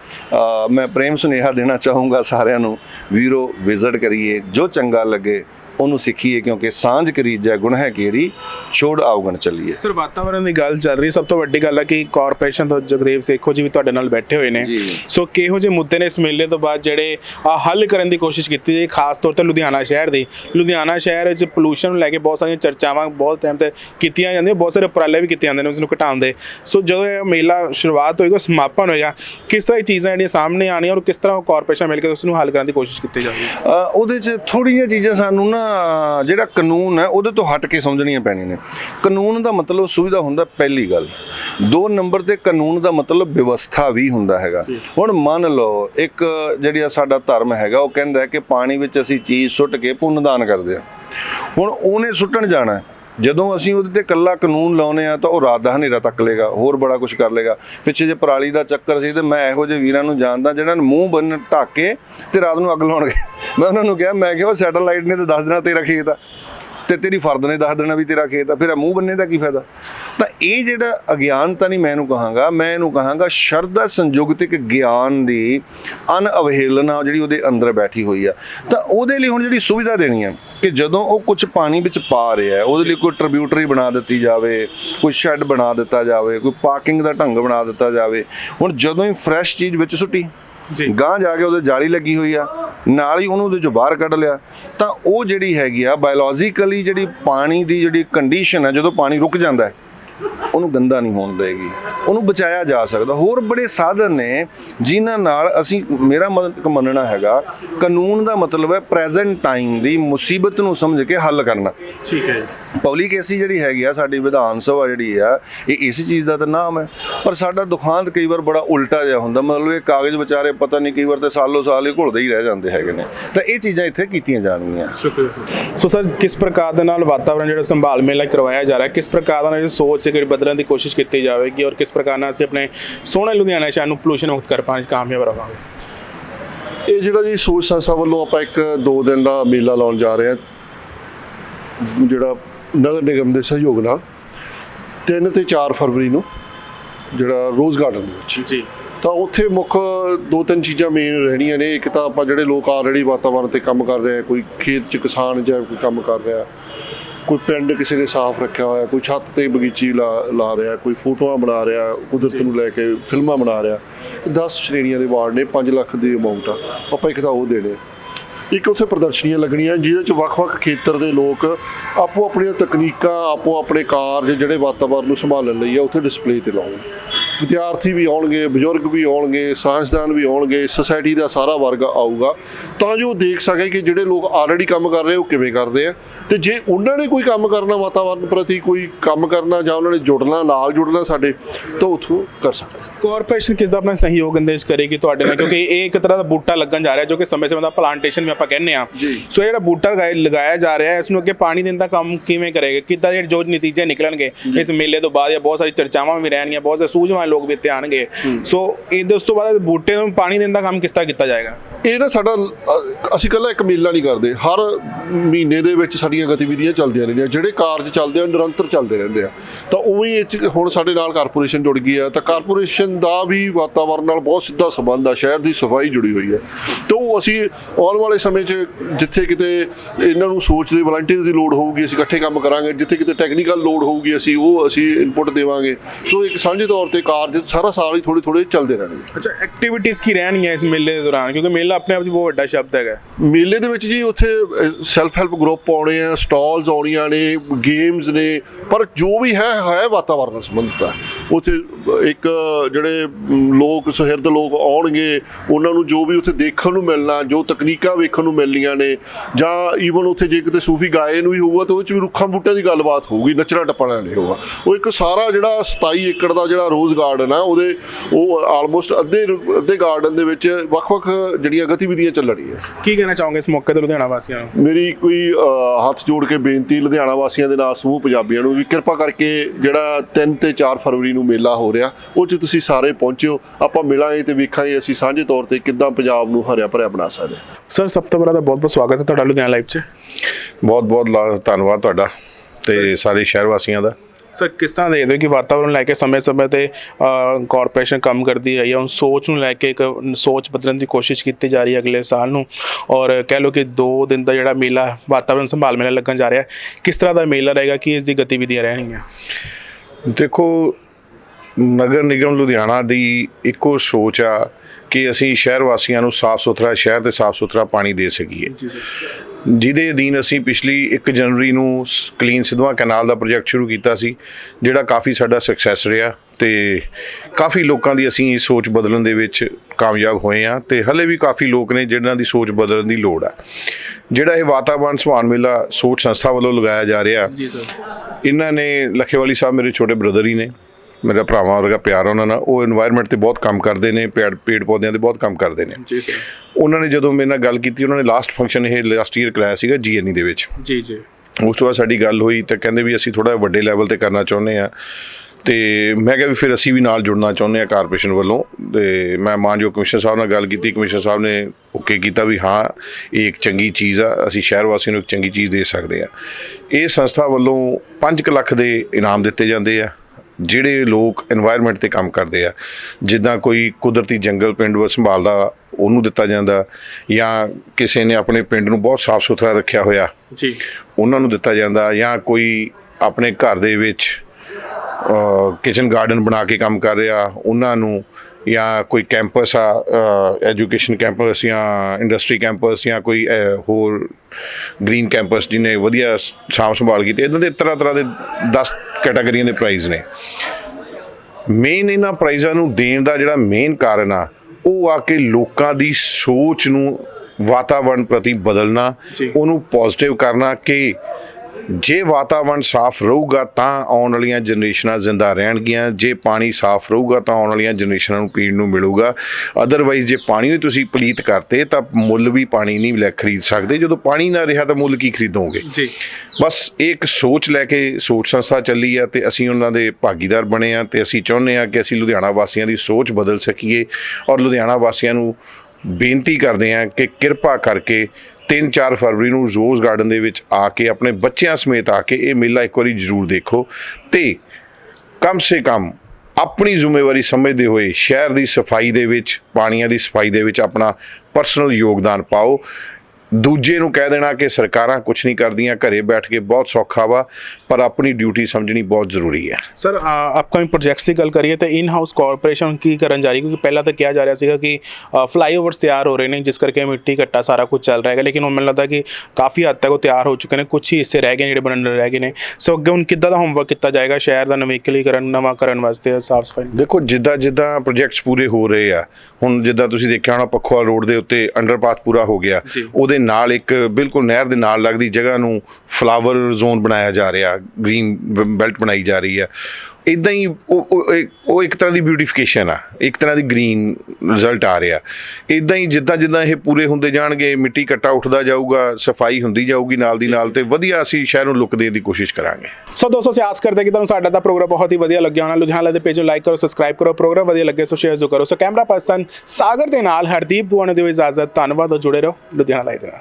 ਮੈਂ ਪ੍ਰੇਮ ਸੁਨੇਹਾ ਦੇਣਾ ਚਾਹੂੰਗਾ ਸਾਰਿਆਂ ਨੂੰ, ਵੀਰੋ ਵਿਜ਼ਿਟ ਕਰੀਏ, ਜੋ ਚੰਗਾ ਲੱਗੇ। ਉਹਨੂੰ ਸਿੱਖੀਏ ਕਿਉਂਕਿ ਸਾਂਝ ਕਰੀ ਜੈ ਗੁਣ ਹੈ ਕੇਰੀ ਛੋੜ ਆਉਗਣ ਚੱਲੀਏ। ਸਰ ਵਾਤਾਵਰਣ ਦੀ ਗੱਲ ਚੱਲ ਰਹੀ ਸਭ ਤੋਂ ਵੱਡੀ ਗੱਲ ਹੈ ਕਿ ਕਾਰਪੋਰੇਸ਼ਨ ਤੋਂ ਜਗਦੇਵ ਸੇਖੋ ਜੀ ਵੀ ਤੁਹਾਡੇ ਨਾਲ ਬੈਠੇ ਹੋਏ ਨੇ। ਜੀ। ਸੋ ਕਿਹੋ ਜਿਹੇ ਮੁੱਦੇ ਨੇ ਇਸ ਮੇਲੇ ਤੋਂ ਬਾਅਦ ਜਿਹੜੇ ਆ ਹੱਲ ਕਰਨ ਦੀ ਕੋਸ਼ਿਸ਼ ਕੀਤੀ ਜਾਏ ਖਾਸ ਤੌਰ ਤੇ ਲੁਧਿਆਣਾ ਸ਼ਹਿਰ ਦੀ? ਲੁਧਿਆਣਾ ਸ਼ਹਿਰ ਵਿੱਚ ਪੋਲੂਸ਼ਨ ਨੂੰ ਲੈ ਕੇ ਬਹੁਤ ਸਾਰੀਆਂ ਚਰਚਾਵਾਂ ਬਹੁਤ ਟਾਈਮ ਤੇ ਕੀਤੀਆਂ ਜਾਂਦੀਆਂ ਬਹੁਤ ਸਾਰੇ ਉਪਰਾਲੇ ਵੀ ਕੀਤੇ ਜਾਂਦੇ ਨੇ ਉਸ ਨੂੰ ਘਟਾਉਣ ਦੇ। ਸੋ ਜਦੋਂ ਇਹ ਮੇਲਾ ਸ਼ੁਰੂਆਤ ਹੋਏਗਾ ਸਮਾਪਨ ਹੋਏਗਾ ਕਿਸ ਤਰ੍ਹਾਂ ਇਹ ਚੀਜ਼ਾਂ ਜਿਹੜੀਆਂ ਸਾਹਮਣੇ ਆਣੀਆਂ ਔਰ ਕਿਸ ਤਰ੍ਹਾਂ ਕਾਰਪੋਰੇਸ਼ਨ ਮਿਲ ਕੇ ਉਸ ਨੂੰ ਹੱਲ ਕਰਨ ਦੀ ਕੋਸ਼ਿਸ਼ ਕੀਤੀ ਜਾਵੇਗੀ ਉਹਦੇ 'ਚ ਥੋੜ੍ਹੀਆਂ ਚੀਜ਼ਾਂ ਸਾਨੂੰ ਨਾ ਜਿਹੜਾ ਕਾਨੂੰਨ ਹੈ ਉਹਦੇ ਤੋਂ ਹਟ ਕੇ ਸਮਝਣੀਆਂ ਪੈਣੀਆਂ ਨੇ। ਕਾਨੂੰਨ ਦਾ ਮਤਲਬ ਸੁਵਿਧਾ ਹੁੰਦਾ ਪਹਿਲੀ ਗੱਲ। ਦੋ ਨੰਬਰ ਤੇ ਕਾਨੂੰਨ ਦਾ ਮਤਲਬ ਵਿਵਸਥਾ ਵੀ ਹੁੰਦਾ ਹੈਗਾ। ਹੁਣ ਮੰਨ ਲਓ ਇੱਕ ਜਿਹੜੀ ਸਾਡਾ ਧਰਮ ਹੈਗਾ ਉਹ ਕਹਿੰਦਾ ਹੈ ਕਿ ਪਾਣੀ ਵਿੱਚ ਅਸੀਂ ਚੀਜ਼ ਸੁੱਟ ਕੇ ਪੁੰਨਦਾਨ ਕਰਦੇ ਹਾਂ। ਹੁਣ ਉਹਨੇ ਸੁੱਟਣ ਜਾਣਾ। ਜਦੋਂ ਅਸੀਂ ਉਹਦੇ ਤੇ ਕੱਲਾ ਕਾਨੂੰਨ ਲਾਉਨੇ ਆ ਤਾਂ ਉਹ ਰਾਤ ਦਾ ਹਨੇਰਾ ਤੱਕ ਲੇਗਾ ਹੋਰ ਬੜਾ ਕੁਝ ਕਰ ਲੇਗਾ ਪਿੱਛੇ ਜੇ ਪਰਾਲੀ ਦਾ ਚੱਕਰ ਸੀ ਤੇ ਮੈਂ ਇਹੋ ਜਿਹੇ ਵੀਰਾਂ ਨੂੰ ਜਾਣਦਾ ਜਿਹੜਾ ਨੂੰ ਮੂੰਹ ਬੰਨ ਢੱਕ ਕੇ ਤੇ ਰਾਤ ਨੂੰ ਅੱਗ ਲਾਉਣਗੇ ਮੈਂ ਉਹਨਾਂ ਨੂੰ ਕਿਹਾ, ਮੈਂ ਕਿਹਾ ਉਹ ਸੈਟਲਾਈਟ ਨੇ ਤਾਂ ਦੱਸ ਦਿਨਾਂ ਤੇਰਾ ਖੇਤ ਆ ਤੇ ਤੇਰੀ ਫਰਦ ਨੇ ਦੱਸ ਦੇਣਾ ਵੀ ਤੇਰਾ ਖੇਤ ਆ, ਫਿਰ ਇਹ ਮੂੰਹ ਬੰਨੇ ਦਾ ਕੀ ਫਾਇਦਾ? ਤਾਂ ਇਹ ਜਿਹੜਾ ਅਗਿਆਨਤਾ ਨਹੀਂ ਮੈਂ ਇਹਨੂੰ ਕਹਾਂਗਾ, ਮੈਂ ਇਹਨੂੰ ਕਹਾਂਗਾ ਸ਼ਰਧਾ ਸੰਯੁਗਤਿਕ ਗਿਆਨ ਦੀ ਅਨਅਵਹੇਲਨਾ ਜਿਹੜੀ ਉਹਦੇ ਅੰਦਰ ਬੈਠੀ ਹੋਈ ਆ। ਤਾਂ ਉਹਦੇ ਲਈ ਹੁਣ ਜਿਹੜੀ ਸੁਵਿਧਾ ਦੇਣੀ ਆ ਕਿ ਜਦੋਂ ਉਹ ਕੁਝ ਪਾਣੀ ਵਿੱਚ ਪਾ ਰਿਹਾ ਹੈ ਉਹਦੇ ਲਈ ਕੋਈ ਟ੍ਰਿਬਿਊਟਰੀ ਬਣਾ ਦਿੱਤੀ ਜਾਵੇ ਕੋਈ ਸ਼ੈੱਡ ਬਣਾ ਦਿੱਤਾ ਜਾਵੇ ਕੋਈ ਪਾਰਕਿੰਗ ਦਾ ਢੰਗ ਬਣਾ ਦਿੱਤਾ ਜਾਵੇ ਹੁਣ ਜਦੋਂ ਹੀ ਫਰੈਸ਼ ਚੀਜ਼ ਵਿੱਚ ਸੁੱਟੀ ਜੀ। ਗਾਂ ਜਾ ਕੇ ਉਹਦੇ ਜਾਲੀ ਲੱਗੀ ਹੋਈ ਆ ਨਾਲ ਹੀ ਉਹਨੂੰ ਉਹਦੇ ਚੋਂ ਬਾਹਰ ਕੱਢ ਲਿਆ ਤਾਂ ਉਹ ਜਿਹੜੀ ਹੈਗੀ ਆ ਬਾਇਓਲੋਜੀਕਲੀ ਜਿਹੜੀ ਪਾਣੀ ਦੀ ਜਿਹੜੀ ਕੰਡੀਸ਼ਨ ਹੈ ਜਦੋਂ ਪਾਣੀ ਰੁਕ ਜਾਂਦਾ ਹੈ ਉਹਨੂੰ ਗੰਦਾ ਨਹੀਂ ਹੋਣ ਦੇਗੀ। ਉਹਨੂੰ ਬਚਾਇਆ ਜਾ ਸਕਦਾ। ਹੋਰ ਬੜੇ ਸਾਧਨ ਨੇ ਜਿਨ੍ਹਾਂ ਨਾਲ ਅਸੀਂ ਮੇਰਾ ਮਨ- ਇੱਕ ਮੰਨਣਾ ਹੈਗਾ ਕਾਨੂੰਨ ਦਾ ਮਤਲਬ ਹੈ ਪ੍ਰੈਜ਼ੈਂਟ ਟਾਈਮ ਦੀ ਮੁਸੀਬਤ ਨੂੰ ਸਮਝ ਕੇ ਹੱਲ ਕਰਨਾ। ਠੀਕ ਹੈ ਜੀ। ਪਬਲਿਕ ਏਸੀ ਜਿਹੜੀ ਹੈਗੀ ਆ ਸਾਡੀ ਵਿਧਾਨ ਸਭਾ ਜਿਹੜੀ ਆ ਇਹ ਇਸੇ ਚੀਜ਼ ਦਾ ਤਾਂ ਨਾਮ ਹੈ। ਪਰ ਸਾਡਾ ਦੁਖਾਂਤ ਕਈ ਵਾਰ ਬੜਾ ਉਲਟਾ ਜਿਹਾ ਹੁੰਦਾ। ਮਤਲਬ ਇਹ ਕਾਗਜ਼ ਵਿਚਾਰੇ ਪਤਾ ਨਹੀਂ ਕਈ ਵਾਰ ਤੇ ਸਾਲੋ ਸਾਲ ਹੀ ਘੁਲਦੇ ਹੀ ਰਹਿ ਜਾਂਦੇ ਹੈਗੇ ਨੇ। ਤਾਂ ਇਹ ਚੀਜ਼ਾਂ ਇੱਥੇ ਕੀਤੀਆਂ ਜਾਣਗੀਆਂ। ਸੋ ਸਰ ਕਿਸ ਪ੍ਰਕਾਰ ਦੇ ਨਾਲ ਵਾਤਾਵਰਣ ਜਿਹੜਾ ਸੰਭਾਲ ਮੇਲਾ ਕਰਵਾਇਆ ਜਾ ਰਿਹਾ ਹੈ ਕਿਸ ਪ੍ਰਕਾਰ ਦਾ ਸੋਚ ਹੈ ਬਦਲਣ ਦੀ ਕੋਸ਼ਿਸ਼ ਕੀਤੀ ਜਾਵੇਗੀ ਔਰ ਕਿਸ ਪ੍ਰਕਾਰ ਨਾਲ ਅਸੀਂ ਆਪਣੇ ਸੋਹਣੇ ਲੁਧਿਆਣਾ ਸ਼ਹਿਰ ਨੂੰ ਪੋਲੂਸ਼ਨ ਮੁਕਤ ਕਰ ਪਾਉਣ 'ਚ ਕਾਮਯਾਬ ਰਹਾਂਗੇ? ਇਹ ਜਿਹੜਾ ਜੀ ਸੋਚ ਸੰਸਥਾ ਵੱਲੋਂ ਆਪਾਂ ਇੱਕ ਦੋ ਦਿਨ ਦਾ ਮੇਲਾ ਲਾਉਣ ਜਾ ਰਹੇ ਹਾਂ ਜਿਹੜਾ ਨਗਰ ਨਿਗਮ ਦੇ ਸਹਿਯੋਗ ਨਾਲ 3 ਤੇ 4 ਫਰਵਰੀ ਨੂੰ ਜਿਹੜਾ ਰੋਜ਼ ਗਾਰਡਨ ਦੇ ਵਿੱਚ। ਜੀ। ਤਾਂ ਉੱਥੇ ਮੁੱਖ ਦੋ ਤਿੰਨ ਚੀਜ਼ਾਂ ਮੇਨ ਰਹਿਣੀਆਂ ਨੇ ਇੱਕ ਤਾਂ ਆਪਾਂ ਜਿਹੜੇ ਲੋਕ ਆਲਰੇਡੀ ਵਾਤਾਵਰਣ ਤੇ ਕੰਮ ਕਰ ਰਹੇ ਆ ਕੋਈ ਖੇਤ 'ਚ ਕਿਸਾਨ ਜਾਂ ਕੋਈ ਕੰਮ ਕਰ ਰਿਹਾ ਕੋਈ ਪਿੰਡ ਕਿਸੇ ਨੇ ਸਾਫ਼ ਰੱਖਿਆ ਹੋਇਆ, ਕੋਈ ਛੱਤ ਤੇ ਬਗੀਚੀ ਲਾ ਲਾ ਰਿਹਾ, ਕੋਈ ਫੋਟੋਆਂ ਬਣਾ ਰਿਹਾ, ਕੁਦਰਤ ਨੂੰ ਲੈ ਕੇ ਫਿਲਮਾਂ ਬਣਾ ਰਿਹਾ 10 ਸ਼੍ਰੇਣੀਆਂ ਦੇ ਵਾਰਡ ਨੇ 5 ਲੱਖ ਦੀ ਅਮਾਉਂਟ ਆ। ਆਪਾਂ ਇੱਕ ਤਾਂ ਉਹ ਦੇਣੇ ਇੱਕ ਉੱਥੇ ਪ੍ਰਦਰਸ਼ਨੀਆਂ ਲੱਗਣੀਆਂ, ਜਿਹਦੇ ਚ ਵੱਖ-ਵੱਖ ਖੇਤਰ ਦੇ ਲੋਕ ਆਪੋ ਆਪਣੀਆਂ ਤਕਨੀਕਾਂ, ਆਪੋ ਆਪਣੇ ਕਾਰਜ, ਜਿਹੜੇ ਵਾਤਾਵਰਣ ਨੂੰ ਸੰਭਾਲਣ ਲਈ ਆ, ਉੱਥੇ ਡਿਸਪਲੇ ਤੇ ਲਾਉਣਗੇ ਵਿਦਿਆਰਥੀ ਵੀ ਆਉਣਗੇ, ਬਜ਼ੁਰਗ ਵੀ ਆਉਣਗੇ, ਸਾਇੰਸਦਾਨ ਵੀ ਆਉਣਗੇ ਸੋਸਾਇਟੀ ਦਾ ਸਾਰਾ ਵਰਗ ਆਊਗਾ। ਤਾਂ ਜੋ ਉਹ ਦੇਖ ਸਕੇ ਕਿ ਜਿਹੜੇ ਲੋਕ ਆਲਰੇਡੀ ਕੰਮ ਕਰ ਰਹੇ ਉਹ ਕਿਵੇਂ ਕਰਦੇ ਆ। ਤੇ ਜੇ ਉਹਨਾਂ ਨੇ ਕੋਈ ਕੰਮ ਕਰਨਾ ਵਾਤਾਵਰਣ ਪ੍ਰਤੀ, ਕੋਈ ਕੰਮ ਕਰਨਾ ਜਾਂ ਉਹਨਾਂ ਨੇ ਜੁੜਨਾ, ਨਾਲ ਜੁੜਨਾ ਸਾਡੇ, ਤਾਂ ਉੱਥੋਂ ਕਰ ਸਕਦੇ ਕਾਰਪੋਰੇਸ਼ਨ ਕਿਸ ਦਾ ਆਪਣਾ ਸਹਿਯੋਗ ਨਿਰਦੇਸ਼ ਕਰੇਗੀ ਤੁਹਾਡੇ ਨਾਲ? ਕਿਉਂਕਿ ਇਹ ਇੱਕ ਤਰ੍ਹਾਂ ਦਾ ਬੂਟਾ ਲੱਗਣ ਜਾ ਰਿਹਾ, ਜੋ ਕਿ ਸਮੇਂ-ਸਮੇਂ ਦਾ ਪਲਾਂਟੇਸ਼ਨ ਵੀ ਆਪਾਂ ਕਹਿੰਦੇ ਆ। ਸੋ ਇਹ ਜਿਹੜਾ ਬੂਟਾ ਲਗਾਇਆ ਲਗਾਇਆ ਜਾ ਰਿਹਾ ਹੈ ਇਸ ਨੂੰ ਅੱਗੇ ਪਾਣੀ ਦੇਣ ਦਾ ਕੰਮ ਕਿਵੇਂ ਕਰੇਗਾ? ਕਿੱਦਾਂ ਜਿਹੜੇ ਜੋ ਨਤੀਜੇ ਨਿਕਲਣਗੇ ਇਸ ਮੇਲੇ ਤੋਂ ਬਾਅਦ ਜਾਂ ਬਹੁਤ ਸਾਰੀ ਚਰਚਾਵਾਂ ਵੀ ਰਹਿਣਗੀਆਂ ਬਹੁਤ ਸਾਰੇ ਸੂਝਵਾਨ ਲੋਕ ਵੀ ਇੱਥੇ ਆਣਗੇ ਸੋ ਇਹਦੇ ਉਸ ਤੋਂ ਬਾਅਦ ਬੂਟੇ ਨੂੰ ਪਾਣੀ ਦੇਣ ਦਾ ਕੰਮ ਕਿਸ ਤਰ੍ਹਾਂ ਕੀਤਾ ਜਾਏਗਾ? ਇਹ ਨਾ ਸਾਡਾ ਅਸੀਂ ਕੱਲਾ ਇੱਕ ਮੇਲਾ ਨਹੀਂ ਕਰਦੇ, ਹਰ ਮਹੀਨੇ ਦੇ ਵਿੱਚ ਸਾਡੀਆਂ ਗਤੀਵਿਧੀਆਂ ਚੱਲਦੀਆਂ ਰਹਿੰਦੀਆਂ, ਜਿਹੜੇ ਕਾਰਜ ਚੱਲਦੇ ਆ ਉਹ ਨਿਰੰਤਰ ਚੱਲਦੇ ਰਹਿੰਦੇ ਆ। ਤਾਂ ਉਵੇਂ ਹੀ ਇਹ 'ਚ ਹੁਣ ਸਾਡੇ ਨਾਲ ਕਾਰਪੋਰੇਸ਼ਨ ਜੁੜ ਗਈ ਆ, ਤਾਂ ਕਾਰਪੋਰੇਸ਼ਨ ਦਾ ਵੀ ਵਾਤਾਵਰਣ ਨਾਲ ਬਹੁਤ ਸਿੱਧਾ ਸੰਬੰਧ ਆ, ਸ਼ਹਿਰ ਦੀ ਸਫ਼ਾਈ ਜੁੜੀ ਹੋਈ ਹੈ ਤਾਂ ਉਹ ਅਸੀਂ ਆਉਣ ਵਾਲੇ ਸਮੇਂ 'ਚ ਜਿੱਥੇ ਕਿਤੇ ਇਹਨਾਂ ਨੂੰ ਸੋਚ ਦੇ ਵਲੰਟੀਅਰ ਦੀ ਲੋੜ ਹੋਊਗੀ, ਅਸੀਂ ਇਕੱਠੇ ਕੰਮ ਕਰਾਂਗੇ, ਜਿੱਥੇ ਕਿਤੇ ਟੈਕਨੀਕਲ ਲੋੜ ਹੋਊਗੀ, ਅਸੀਂ ਉਹ ਅਸੀਂ ਇਨਪੁਟ ਦੇਵਾਂਗੇ। ਸੋ ਇੱਕ ਸਾਂਝੇ ਤੌਰ ਤੇ ਕਾਰਜ ਸਾਰਾ ਸਾਲ ਹੀ ਥੋੜੇ ਥੋੜੇ ਚੱਲਦੇ ਰਹਿਣਗੇ। ਅੱਛਾ ਐਕਟੀਵਿਟੀਜ਼ ਕੀ ਰਹਿਣਗੀਆਂ ਇਸ ਮੇਲੇ ਦੇ ਦੌਰਾਨ? ਕਿਉਂਕਿ ਮੇਲਾ ਆਪਣੇ ਆਪ 'ਚ ਬਹੁਤ ਵੱਡਾ ਸ਼ਬਦ ਹੈਗਾ। ਮੇਲੇ ਦੇ ਵਿੱਚ ਜੀ ਉੱਥੇ ਸੈਲਫ ਹੈਲਪ ਗਰੁੱਪ ਆਉਣੇ ਆ ਸਟਾਲਸ ਆਉਣੀਆਂ ਨੇ ਗੇਮਸ ਨੇ, ਪਰ ਜੋ ਵੀ ਹੈ ਹੈ ਵਾਤਾਵਰਣ ਨਾਲ ਸੰਬੰਧਿਤ ਹੈ। ਉੱਥੇ ਇੱਕ ਜਿਹੜੇ ਲੋਕ, ਸੁਹਿਰਦ ਲੋਕ ਆਉਣਗੇ, ਉਹਨਾਂ ਨੂੰ ਜੋ ਵੀ ਉੱਥੇ ਦੇਖਣ ਨੂੰ ਮਿਲਣਾ, ਜੋ ਤਕਨੀਕਾਂ ਵੇਖਣ ਨੂੰ ਮਿਲਣੀਆਂ ਨੇ, ਜਾਂ ਈਵਨ ਉੱਥੇ ਜੇ ਕਿਤੇ ਸੂਫੀ ਗਾਏ ਨੂੰ ਵੀ ਹੋਊਗਾ, ਤਾਂ ਉਹ 'ਚ ਵੀ ਰੁੱਖਾਂ ਬੂਟਿਆਂ ਦੀ ਗੱਲਬਾਤ ਹੋਊਗੀ, ਨੱਚਣਾ ਟੱਪਣਾ ਨਹੀਂ ਹੋਊਗਾ। ਉਹ ਇੱਕ ਸਾਰਾ ਜਿਹੜਾ 27 ਏਕੜ ਦਾ ਜਿਹੜਾ ਰੋਜ਼ ਗਾਰਡਨ ਆ, ਉਹਦੇ, ਉਹ ਆਲਮੋਸਟ ਅੱਧੇ ਅੱਧੇ ਗਾਰਡਨ ਦੇ ਵਿੱਚ ਵੱਖ-ਵੱਖ ਜਿਹੜੀਆਂ ਗਤੀਵਿਧੀਆਂ ਚੱਲਣੀਆਂ ਕੀ ਕਹਿਣਾ ਚਾਹੋਗੇ ਇਸ ਮੌਕੇ ਤੇ ਲੁਧਿਆਣਾ ਵਾਸੀਆਂ ਨੂੰ? ਮੇਰੀ ਕੋਈ ਹੱਥ ਜੋੜ ਕੇ ਬੇਨਤੀ ਲੁਧਿਆਣਾ ਵਾਸੀਆਂ ਦੇ ਨਾਲ ਸਮੂਹ ਪੰਜਾਬੀਆਂ ਨੂੰ ਵੀ ਕਿਰਪਾ ਕਰਕੇ ਜਿਹੜਾ 3 ਤੇ 4 ਫਰਵਰੀ ਨੂੰ ਮੇਲਾ ਹੋ ਰਿਹਾ ਉਹ 'ਚ ਤੁਸੀਂ ਸਾਰੇ ਪਹੁੰਚਿਓ। ਆਪਾਂ ਮਿਲਾਂਗੇ ਤੇ ਵੇਖਾਂਗੇ ਅਸੀਂ ਸਾਂਝੇ ਤੌਰ ਤੇ ਕਿੱਦਾਂ ਪੰਜਾਬ ਨੂੰ ਹਰਿਆ ਭਰਿਆ ਬਣਾ ਸਕਦੇ ਸਰ ਸਭ ਤੋਂ ਪਹਿਲਾਂ ਤਾਂ ਬਹੁਤ ਬਹੁਤ ਸਵਾਗਤ ਹੈ ਤੁਹਾਡਾ ਲੁਧਿਆਣਾ ਲਾਈਵ 'ਚ। ਬਹੁਤ ਬਹੁਤ ਲਾ- ਧੰਨਵਾਦ ਤੁਹਾਡਾ ਤੇ ਸਾਰੇ ਸ਼ਹਿਰ ਵਾਸੀਆਂ ਦਾ। ਸਰ ਕਿਸ ਤਰ੍ਹਾਂ ਦੇਖਦੇ ਹੋ ਕਿ ਵਾਤਾਵਰਣ ਲੈ ਕੇ ਸਮੇਂ-ਸਮੇਂ ਤੇ ਕਾਰਪੋਰੇਸ਼ਨ ਕੰਮ ਕਰਦੀ ਹੈ? ਜਾਂ ਉਹ ਸੋਚ ਨੂੰ ਲੈ ਕੇ ਇੱਕ ਸੋਚ ਬਦਲਣ ਦੀ ਕੋਸ਼ਿਸ਼ ਕੀਤੀ ਜਾ ਰਹੀ ਹੈ ਅਗਲੇ ਸਾਲ ਨੂੰ? ਔਰ ਕਹਿ ਲਓ ਕਿ 2 ਦਿਨ ਦਾ ਜਿਹੜਾ ਮੇਲਾ ਵਾਤਾਵਰਣ ਸੰਭਾਲ ਮੇਲਾ ਲੱਗਣ ਜਾ ਰਿਹਾ ਹੈ ਕਿਸ ਤਰ੍ਹਾਂ ਦਾ ਮੇਲਾ ਰਹੇਗਾ? ਕੀ ਇਸ ਦੀ ਗਤੀਵਿਧੀਆਂ ਰਹਿਣਗੀਆਂ? ਦੇਖੋ ਨਗਰ ਨਿਗਮ ਲੁਧਿਆਣਾ ਦੀ ਇੱਕੋ ਸੋਚ ਆ ਕਿ ਅਸੀਂ ਸ਼ਹਿਰ ਵਾਸੀਆਂ ਨੂੰ ਸਾਫ਼ ਸੁਥਰਾ ਸ਼ਹਿਰ ਤੇ ਸਾਫ਼ ਸੁਥਰਾ ਪਾਣੀ ਦੇ ਸਕੀਏ। ਜਿਹਦੇ ਅਧੀਨ ਅਸੀਂ ਪਿਛਲੀ 1 ਜਨਵਰੀ ਨੂੰ ਕਲੀਨ ਸਿਧਵਾ ਕੈਨਾਲ ਦਾ ਪ੍ਰੋਜੈਕਟ ਸ਼ੁਰੂ ਕੀਤਾ ਸੀ ਜਿਹੜਾ ਕਾਫੀ ਸਾਡਾ ਸਕਸੈਸ ਰਿਹਾ ਤੇ ਕਾਫੀ ਲੋਕਾਂ ਦੀ ਅਸੀਂ ਇਹ ਸੋਚ ਬਦਲਣ ਦੇ ਵਿੱਚ ਕਾਮਯਾਬ ਹੋਏ ਆ ਤੇ ਹਲੇ ਵੀ ਕਾਫੀ ਲੋਕ ਨੇ ਜਿਨ੍ਹਾਂ ਦੀ ਸੋਚ ਬਦਲਣ ਦੀ ਲੋੜ ਆ। ਜਿਹੜਾ ਇਹ ਵਾਤਾਵਰਣ ਸੁਹਾਨ ਮੇਲਾ ਸੋਚ ਸੰਸਥਾ ਵੱਲੋਂ ਲਗਾਇਆ ਜਾ ਰਿਹਾ ਜੀ ਸਰ। ਇਹਨਾਂ ਨੇ ਲਖੇਵਾਲੀ ਸਾਹਿਬ ਮੇਰੇ ਛੋਟੇ ਬ੍ਰਦਰ ਹੀ ਨੇ। ਮੇਰਾ ਭਰਾਵਾਂ ਵਰਗਾ ਪਿਆਰ ਉਹਨਾਂ ਨਾਲ ਉਹ এনवायरमेंਟ ਤੇ ਬਹੁਤ ਕੰਮ ਕਰਦੇ ਨੇ ਪੇੜ ਪੇੜ ਪੌਦਿਆਂ ਤੇ ਬਹੁਤ ਕੰਮ ਕਰਦੇ ਨੇ। ਜੀ ਸਰ ਉਹਨਾਂ ਨੇ ਜਦੋਂ ਮੇਰੇ ਨਾਲ ਗੱਲ ਕੀਤੀ ਉਹਨਾਂ ਨੇ ਲਾਸਟ ਫੰਕਸ਼ਨ ਇਹ ਲਾਸਟ ਈਅਰ ਕਰਾਇਆ ਸੀਗਾ ਜੀਐਨਈ ਦੇ ਵਿੱਚ। ਜੀ ਜੀ। ਉਸ ਤੋਂ ਬਾਅਦ ਸਾਡੀ ਗੱਲ ਹੋਈ ਤੇ ਕਹਿੰਦੇ ਵੀ ਅਸੀਂ ਥੋੜਾ ਵੱਡੇ ਲੈਵਲ ਤੇ ਕਰਨਾ ਚਾਹੁੰਦੇ ਆ ਤੇ ਮੈਂ ਕਿਹਾ ਵੀ ਫਿਰ ਅਸੀਂ ਵੀ ਨਾਲ ਜੁੜਨਾ ਚਾਹੁੰਦੇ ਆ ਕਾਰਪੋਰੇਸ਼ਨ ਵੱਲੋਂ। ਤੇ ਮੈਂ ਮਾਨ ਜੋ ਕਮਿਸ਼ਨਰ ਸਾਹਿਬ ਨਾਲ ਗੱਲ ਕੀਤੀ ਕਮਿਸ਼ਨਰ ਸਾਹਿਬ ਨੇ ਓਕੇ ਕੀਤਾ ਵੀ ਹਾਂ ਇਹ ਇੱਕ ਚੰਗੀ ਚੀਜ਼ ਆ ਅਸੀਂ ਸ਼ਹਿਰ ਵਾਸੀਆਂ ਨੂੰ ਇੱਕ ਚੰਗੀ ਚੀਜ਼ ਦੇ ਸਕਦੇ ਆ ਇਹ ਸੰਸਥਾ ਵੱਲੋਂ 5 ਲੱਖ ਦੇ ਇਨਾਮ ਦਿੱਤੇ ਜਾਂਦੇ ਆ। ਜਿਹੜੇ ਲੋਕ এনवायरमेंट ਤੇ ਕੰਮ ਕਰਦੇ ਆ ਜਿੱਦਾਂ ਕੋਈ ਕੁਦਰਤੀ ਜੰਗਲ ਪਿੰਡ ਵਿੱਚ ਸੰਭਾਲਦਾ ਉਹਨੂੰ ਦਿੱਤਾ ਜਾਂਦਾ ਜਾਂ ਕਿਸੇ ਨੇ ਆਪਣੇ ਪਿੰਡ ਨੂੰ ਬਹੁਤ ਸਾਫ਼ ਸੁਥਰਾ ਰੱਖਿਆ ਹੋਇਆ ਜੀ। ਉਹਨਾਂ ਨੂੰ ਦਿੱਤਾ ਜਾਂਦਾ ਜਾਂ ਕੋਈ ਆਪਣੇ ਘਰ ਦੇ ਵਿੱਚ ਕਿਚਨ ਗਾਰਡਨ ਬਣਾ ਕੇ ਕੰਮ ਕਰ ਰਿਹਾ ਉਹਨਾਂ ਨੂੰ ਜਾਂ ਕੋਈ ਕੈਂਪਸ ਆ ਐਜੂਕੇਸ਼ਨ ਕੈਂਪਸ ਜਾਂ ਇੰਡਸਟਰੀ ਕੈਂਪਸ ਜਾਂ ਕੋਈ ਹੋਰ ਗ੍ਰੀਨ ਕੈਂਪਸ ਜਿਹਨੇ ਵਧੀਆ ਸ- ਸਾਂਭ ਸੰਭਾਲ ਕੀਤੀ ਇਦਾਂ ਦੇ ਤਰ੍ਹਾਂ ਤਰ੍ਹਾਂ ਦੇ 10 ਕੈਟਾਗਰੀਆਂ ਦੇ ਪ੍ਰਾਈਜ਼ ਨੇ ਮੇਨ ਇਹਨਾਂ ਪ੍ਰਾਈਜ਼ਾਂ ਨੂੰ ਦੇਣ ਦਾ ਜਿਹੜਾ ਮੇਨ ਕਾਰਨ ਆ ਉਹ ਆ ਕਿ ਲੋਕਾਂ ਦੀ ਸੋਚ ਨੂੰ ਵਾਤਾਵਰਣ ਪ੍ਰਤੀ ਬਦਲਣਾ ਜੀ। ਉਹਨੂੰ ਪੋਜ਼ਿਟਿਵ ਕਰਨਾ ਕਿ ਜੇ ਵਾਤਾਵਰਣ ਸਾਫ਼ ਰਹੂਗਾ ਤਾਂ ਆਉਣ ਵਾਲੀਆਂ ਜਨਰੇਸ਼ਨਾਂ ਜ਼ਿੰਦਾ ਰਹਿਣਗੀਆਂ। ਜੇ ਪਾਣੀ ਸਾਫ਼ ਰਹੂਗਾ ਤਾਂ ਆਉਣ ਵਾਲੀਆਂ ਜਨਰੇਸ਼ਨਾਂ ਨੂੰ ਪੀਣ ਨੂੰ ਮਿਲੂਗਾ। ਅਦਰਵਾਈਜ਼ ਜੇ ਪਾਣੀ ਵੀ ਤੁਸੀਂ ਪਲੀਤ ਕਰਤੇ ਤਾਂ ਮੁੱਲ ਵੀ ਪਾਣੀ ਨਹੀਂ ਲੈ ਖਰੀਦ ਸਕਦੇ। ਜਦੋਂ ਪਾਣੀ ਨਾ ਰਿਹਾ ਤਾਂ ਮੁੱਲ ਕੀ ਖਰੀਦੋਗੇ? ਜੀ। ਬਸ ਇਹ ਇੱਕ ਸੋਚ ਲੈ ਕੇ ਸੋਚ ਸੰਸਥਾ ਚੱਲੀ ਆ ਤੇ ਅਸੀਂ ਉਹਨਾਂ ਦੇ ਭਾਗੀਦਾਰ ਬਣੇ ਆ ਤੇ ਅਸੀਂ ਚਾਹੁੰਦੇ ਆ ਕਿ ਅਸੀਂ ਲੁਧਿਆਣਾ ਵਾਸੀਆਂ ਦੀ ਸੋਚ ਬਦਲ ਸਕੀਏ। ਔਰ ਲੁਧਿਆਣਾ ਵਾਸੀਆਂ ਨੂੰ ਬੇਨਤੀ ਕਰਦੇ ਆ ਕਿ ਕਿਰਪਾ ਕਰਕੇ 3-4 ਫਰਵਰੀ ਨੂੰ ਰੋਜ਼ ਗਾਰਡਨ ਦੇ ਵਿੱਚ ਆ ਕੇ ਆਪਣੇ ਬੱਚਿਆਂ ਸਮੇਤ ਆ ਕੇ ਇਹ ਮੇਲਾ ਇੱਕ ਵਾਰੀ ਜ਼ਰੂਰ ਦੇਖੋ ਤੇ ਕਮ ਸੇ ਕਮ ਆਪਣੀ ਜ਼ਿੰਮੇਵਾਰੀ ਸਮਝਦੇ ਹੋਏ ਸ਼ਹਿਰ ਦੀ ਸਫ਼ਾਈ ਦੇ ਵਿੱਚ, ਪਾਣੀਆਂ ਦੀ ਸਫ਼ਾਈ ਦੇ ਵਿੱਚ ਆਪਣਾ ਪਰਸਨਲ ਯੋਗਦਾਨ ਪਾਓ। ਦੂਜੇ ਨੂੰ ਕਹਿ ਦੇਣਾ ਕਿ ਸਰਕਾਰਾਂ ਕੁਝ ਨਹੀਂ ਕਰਦੀਆਂ ਘਰੇ ਬੈਠ ਕੇ ਬਹੁਤ ਸੌਖਾ ਵਾ ਪਰ ਆਪਣੀ ਡਿਊਟੀ ਸਮਝਣੀ ਬਹੁਤ ਜ਼ਰੂਰੀ ਹੈ ਸਰ ਅਪਕਮਿੰਗ ਪ੍ਰੋਜੈਕਟਸ ਦੀ ਗੱਲ ਕਰੀਏ ਤਾਂ ਇਨ ਹਾਊਸ ਕਾਰਪੋਰੇਸ਼ਨ ਕੀ ਕਰਨ ਜਾ ਰਹੀ ਹੈ? ਕਿਉਂਕਿ ਪਹਿਲਾਂ ਤਾਂ ਕਿਹਾ ਜਾ ਰਿਹਾ ਸੀਗਾ ਕਿ ਫਲਾਈਓਵਰਸ ਤਿਆਰ ਹੋ ਰਹੇ ਨੇ ਜਿਸ ਕਰਕੇ ਮਿੱਟੀ ਘੱਟਾ ਸਾਰਾ ਕੁਝ ਚੱਲ ਰਿਹਾ ਹੈਗਾ ਲੇਕਿਨ ਹੁਣ ਮੈਨੂੰ ਲੱਗਦਾ ਕਿ ਕਾਫੀ ਹੱਦ ਤੱਕ ਉਹ ਤਿਆਰ ਹੋ ਚੁੱਕੇ ਨੇ ਕੁਝ ਹੀ ਹਿੱਸੇ ਰਹਿ ਗਏ ਜਿਹੜੇ ਬਣਨ ਰਹਿ ਗਏ ਨੇ ਸੋ ਅੱਗੇ ਹੁਣ ਕਿੱਦਾਂ ਦਾ ਹੋਮਵਰਕ ਕੀਤਾ ਜਾਏਗਾ ਸ਼ਹਿਰ ਦਾ ਨਵੀਕਲੀਕਰਨ ਨਵਾਂ ਕਰਨ ਵਾਸਤੇ ਸਾਫ਼ ਸਫ਼ਾਈ ਦੇਖੋ ਜਿੱਦਾਂ ਜਿੱਦਾਂ ਪ੍ਰੋਜੈਕਟਸ ਪੂਰੇ ਹੋ ਰਹੇ ਆ ਹੁਣ ਜਿੱਦਾਂ ਤੁਸੀਂ ਦੇਖਿਆ ਹੋਣਾ ਪਖਵਾਲ ਰੋਡ ਦੇ ਉੱਤੇ ਅੰਡਰਪਾਥ ਪੂਰਾ ਹੋ ਗਿਆ ਜੀ। ਉਹਦੇ ਨਾਲ ਇੱਕ ਬਿਲਕੁਲ ਨਹਿਰ ਦੇ ਨਾਲ ਲੱਗਦੀ ਜਗ੍ਹਾ ਨੂੰ ਫਲਾਵਰ ਜ਼ੋਨ ਬਣਾਇਆ ਜਾ ਰਿਹਾ ਗ੍ਰੀਨ ਬੈਲਟ ਬਣਾਈ ਜਾ ਰਹੀ ਹੈ। ਇਦਾਂ ਹੀ ਉਹ ਇੱਕ- ਤਰ੍ਹਾਂ ਦੀ ਬਿਊਟੀਫਿਕੇਸ਼ਨ ਆ। ਇੱਕ ਤਰ੍ਹਾਂ ਦੀ ਗ੍ਰੀਨ ਰਿਜ਼ਲਟ ਆ ਰਿਹਾ। ਇਦਾਂ ਹੀ ਜਿੱਦਾਂ ਜਿੱਦਾਂ ਇਹ ਪੂਰੇ ਹੁੰਦੇ ਜਾਣਗੇ, ਮਿੱਟੀ ਕੱਟਾ ਉੱਠਦਾ ਜਾਊਗਾ, ਸਫ਼ਾਈ ਹੁੰਦੀ ਜਾਊਗੀ ਨਾਲ ਦੀ ਨਾਲ ਤੇ ਵਧੀਆ ਅਸੀਂ ਸ਼ਹਿਰ ਨੂੰ ਲੁੱਕ ਦੇਣ ਦੀ ਕੋਸ਼ਿਸ਼ ਕਰਾਂਗੇ। ਸੋ ਦੋਸਤੋ, ਅਸੀਂ ਆਸ ਕਰਦੇ ਕਿ ਤੁਹਾਨੂੰ ਸਾਡਾ ਦਾ ਪ੍ਰੋਗਰਾਮ ਬਹੁਤ ਹੀ ਵਧੀਆ ਲੱਗਿਆ ਹੋਣਾ। ਲੁਧਿਆਣਾ ਦੇ ਪੇਜ ਨੂੰ ਲਾਈਕ ਕਰੋ ਸਬਸਕ੍ਰਾਈਬ ਕਰੋ, ਪ੍ਰੋਗਰਾਮ ਵਧੀਆ ਲੱਗੇ ਸੋ ਸ਼ੇਅਰ ਜ਼ਰੂਰ ਕਰੋ। ਸੋ ਕੈਮਰਾ ਪਰਸਨ ਸਾਗਰ ਦੇ ਨਾਲ ਹਰਦੀਪ ਦੁਆਨਾ ਦਿਓ ਇਜਾਜ਼ਤ। ਧੰਨਵਾਦ ਔਰ ਜੁੜੇ ਰਹੋ ਲੁਧਿਆਣਾ ਲਾਈਵ ਦੇ ਨਾਲ।